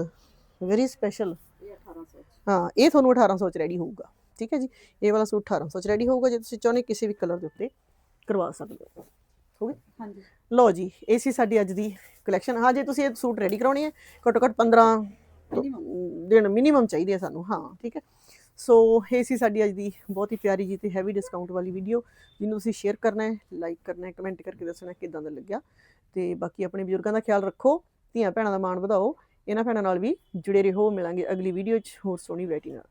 ਵੈਰੀ ਸਪੈਸ਼ਲ ਇਹ 1800 ਚ। ਹਾਂ ਇਹ ਤੁਹਾਨੂੰ 1800 ਚ ਰੈਡੀ ਹੋਊਗਾ। ਠੀਕ ਹੈ ਜੀ? ਇਹ ਵਾਲਾ ਸੂਟ 1800 ਚ ਰੈਡੀ ਹੋਊਗਾ ਜੇ ਤੁਸੀਂ ਚਾਹੁੰਦੇ ਕਿਸੇ ਵੀ ਕਲਰ ਦੇ ਉੱਤੇ ਕਰਵਾ ਸਕਦੇ ਹੋ। ਹੋ ਗਈ ਹਾਂਜੀ। ਲਓ ਜੀ ਇਹ ਸੀ ਸਾਡੀ ਅੱਜ ਦੀ ਕਲੈਕਸ਼ਨ ਹਾਂ ਜੇ ਤੁਸੀਂ ਇਹ ਸੂਟ ਰੈਡੀ ਕਰਾਉਣੀ ਹੈ ਘੱਟੋ ਘੱਟ 15 ਮਿਨੀਮਮ ਦਿਨ ਮਿਨੀਮਮ ਚਾਹੀਦੇ ਆ ਸਾਨੂੰ। ਹਾਂ ਠੀਕ ਹੈ? ਸੋ ਇਹ ਸੀ ਸਾਡੀ ਅੱਜ ਦੀ ਬਹੁਤ ਹੀ ਪਿਆਰੀ ਜੀ ਤੇ ਹੈਵੀ ਡਿਸਕਾਊਂਟ ਵਾਲੀ ਵੀਡੀਓ ਜਿਹਨੂੰ ਤੁਸੀਂ ਸ਼ੇਅਰ ਕਰਨਾ ਹੈ ਲਾਈਕ ਕਰਨਾ ਹੈ ਕਮੈਂਟ ਕਰਕੇ ਦੱਸਣਾ ਕਿਦਾਂ ਦਾ ਲੱਗਿਆ। ਤੇ ਬਾਕੀ ਆਪਣੇ ਬਜ਼ੁਰਗਾਂ ਦਾ ਖਿਆਲ ਰੱਖੋ, ਧੀਆਂ ਭੈਣਾਂ ਦਾ ਮਾਣ ਵਧਾਓ, ਇਹਨਾਂ ਭੈਣਾਂ ਨਾਲ ਵੀ ਜੁੜੇ ਰਹੋ, ਮਿਲਾਂਗੇ ਅਗਲੀ ਵੀਡੀਓ 'ਚ ਹੋਰ ਸੋਹਣੀ ਵੈਰਾਈਟੀ ਨਾਲ।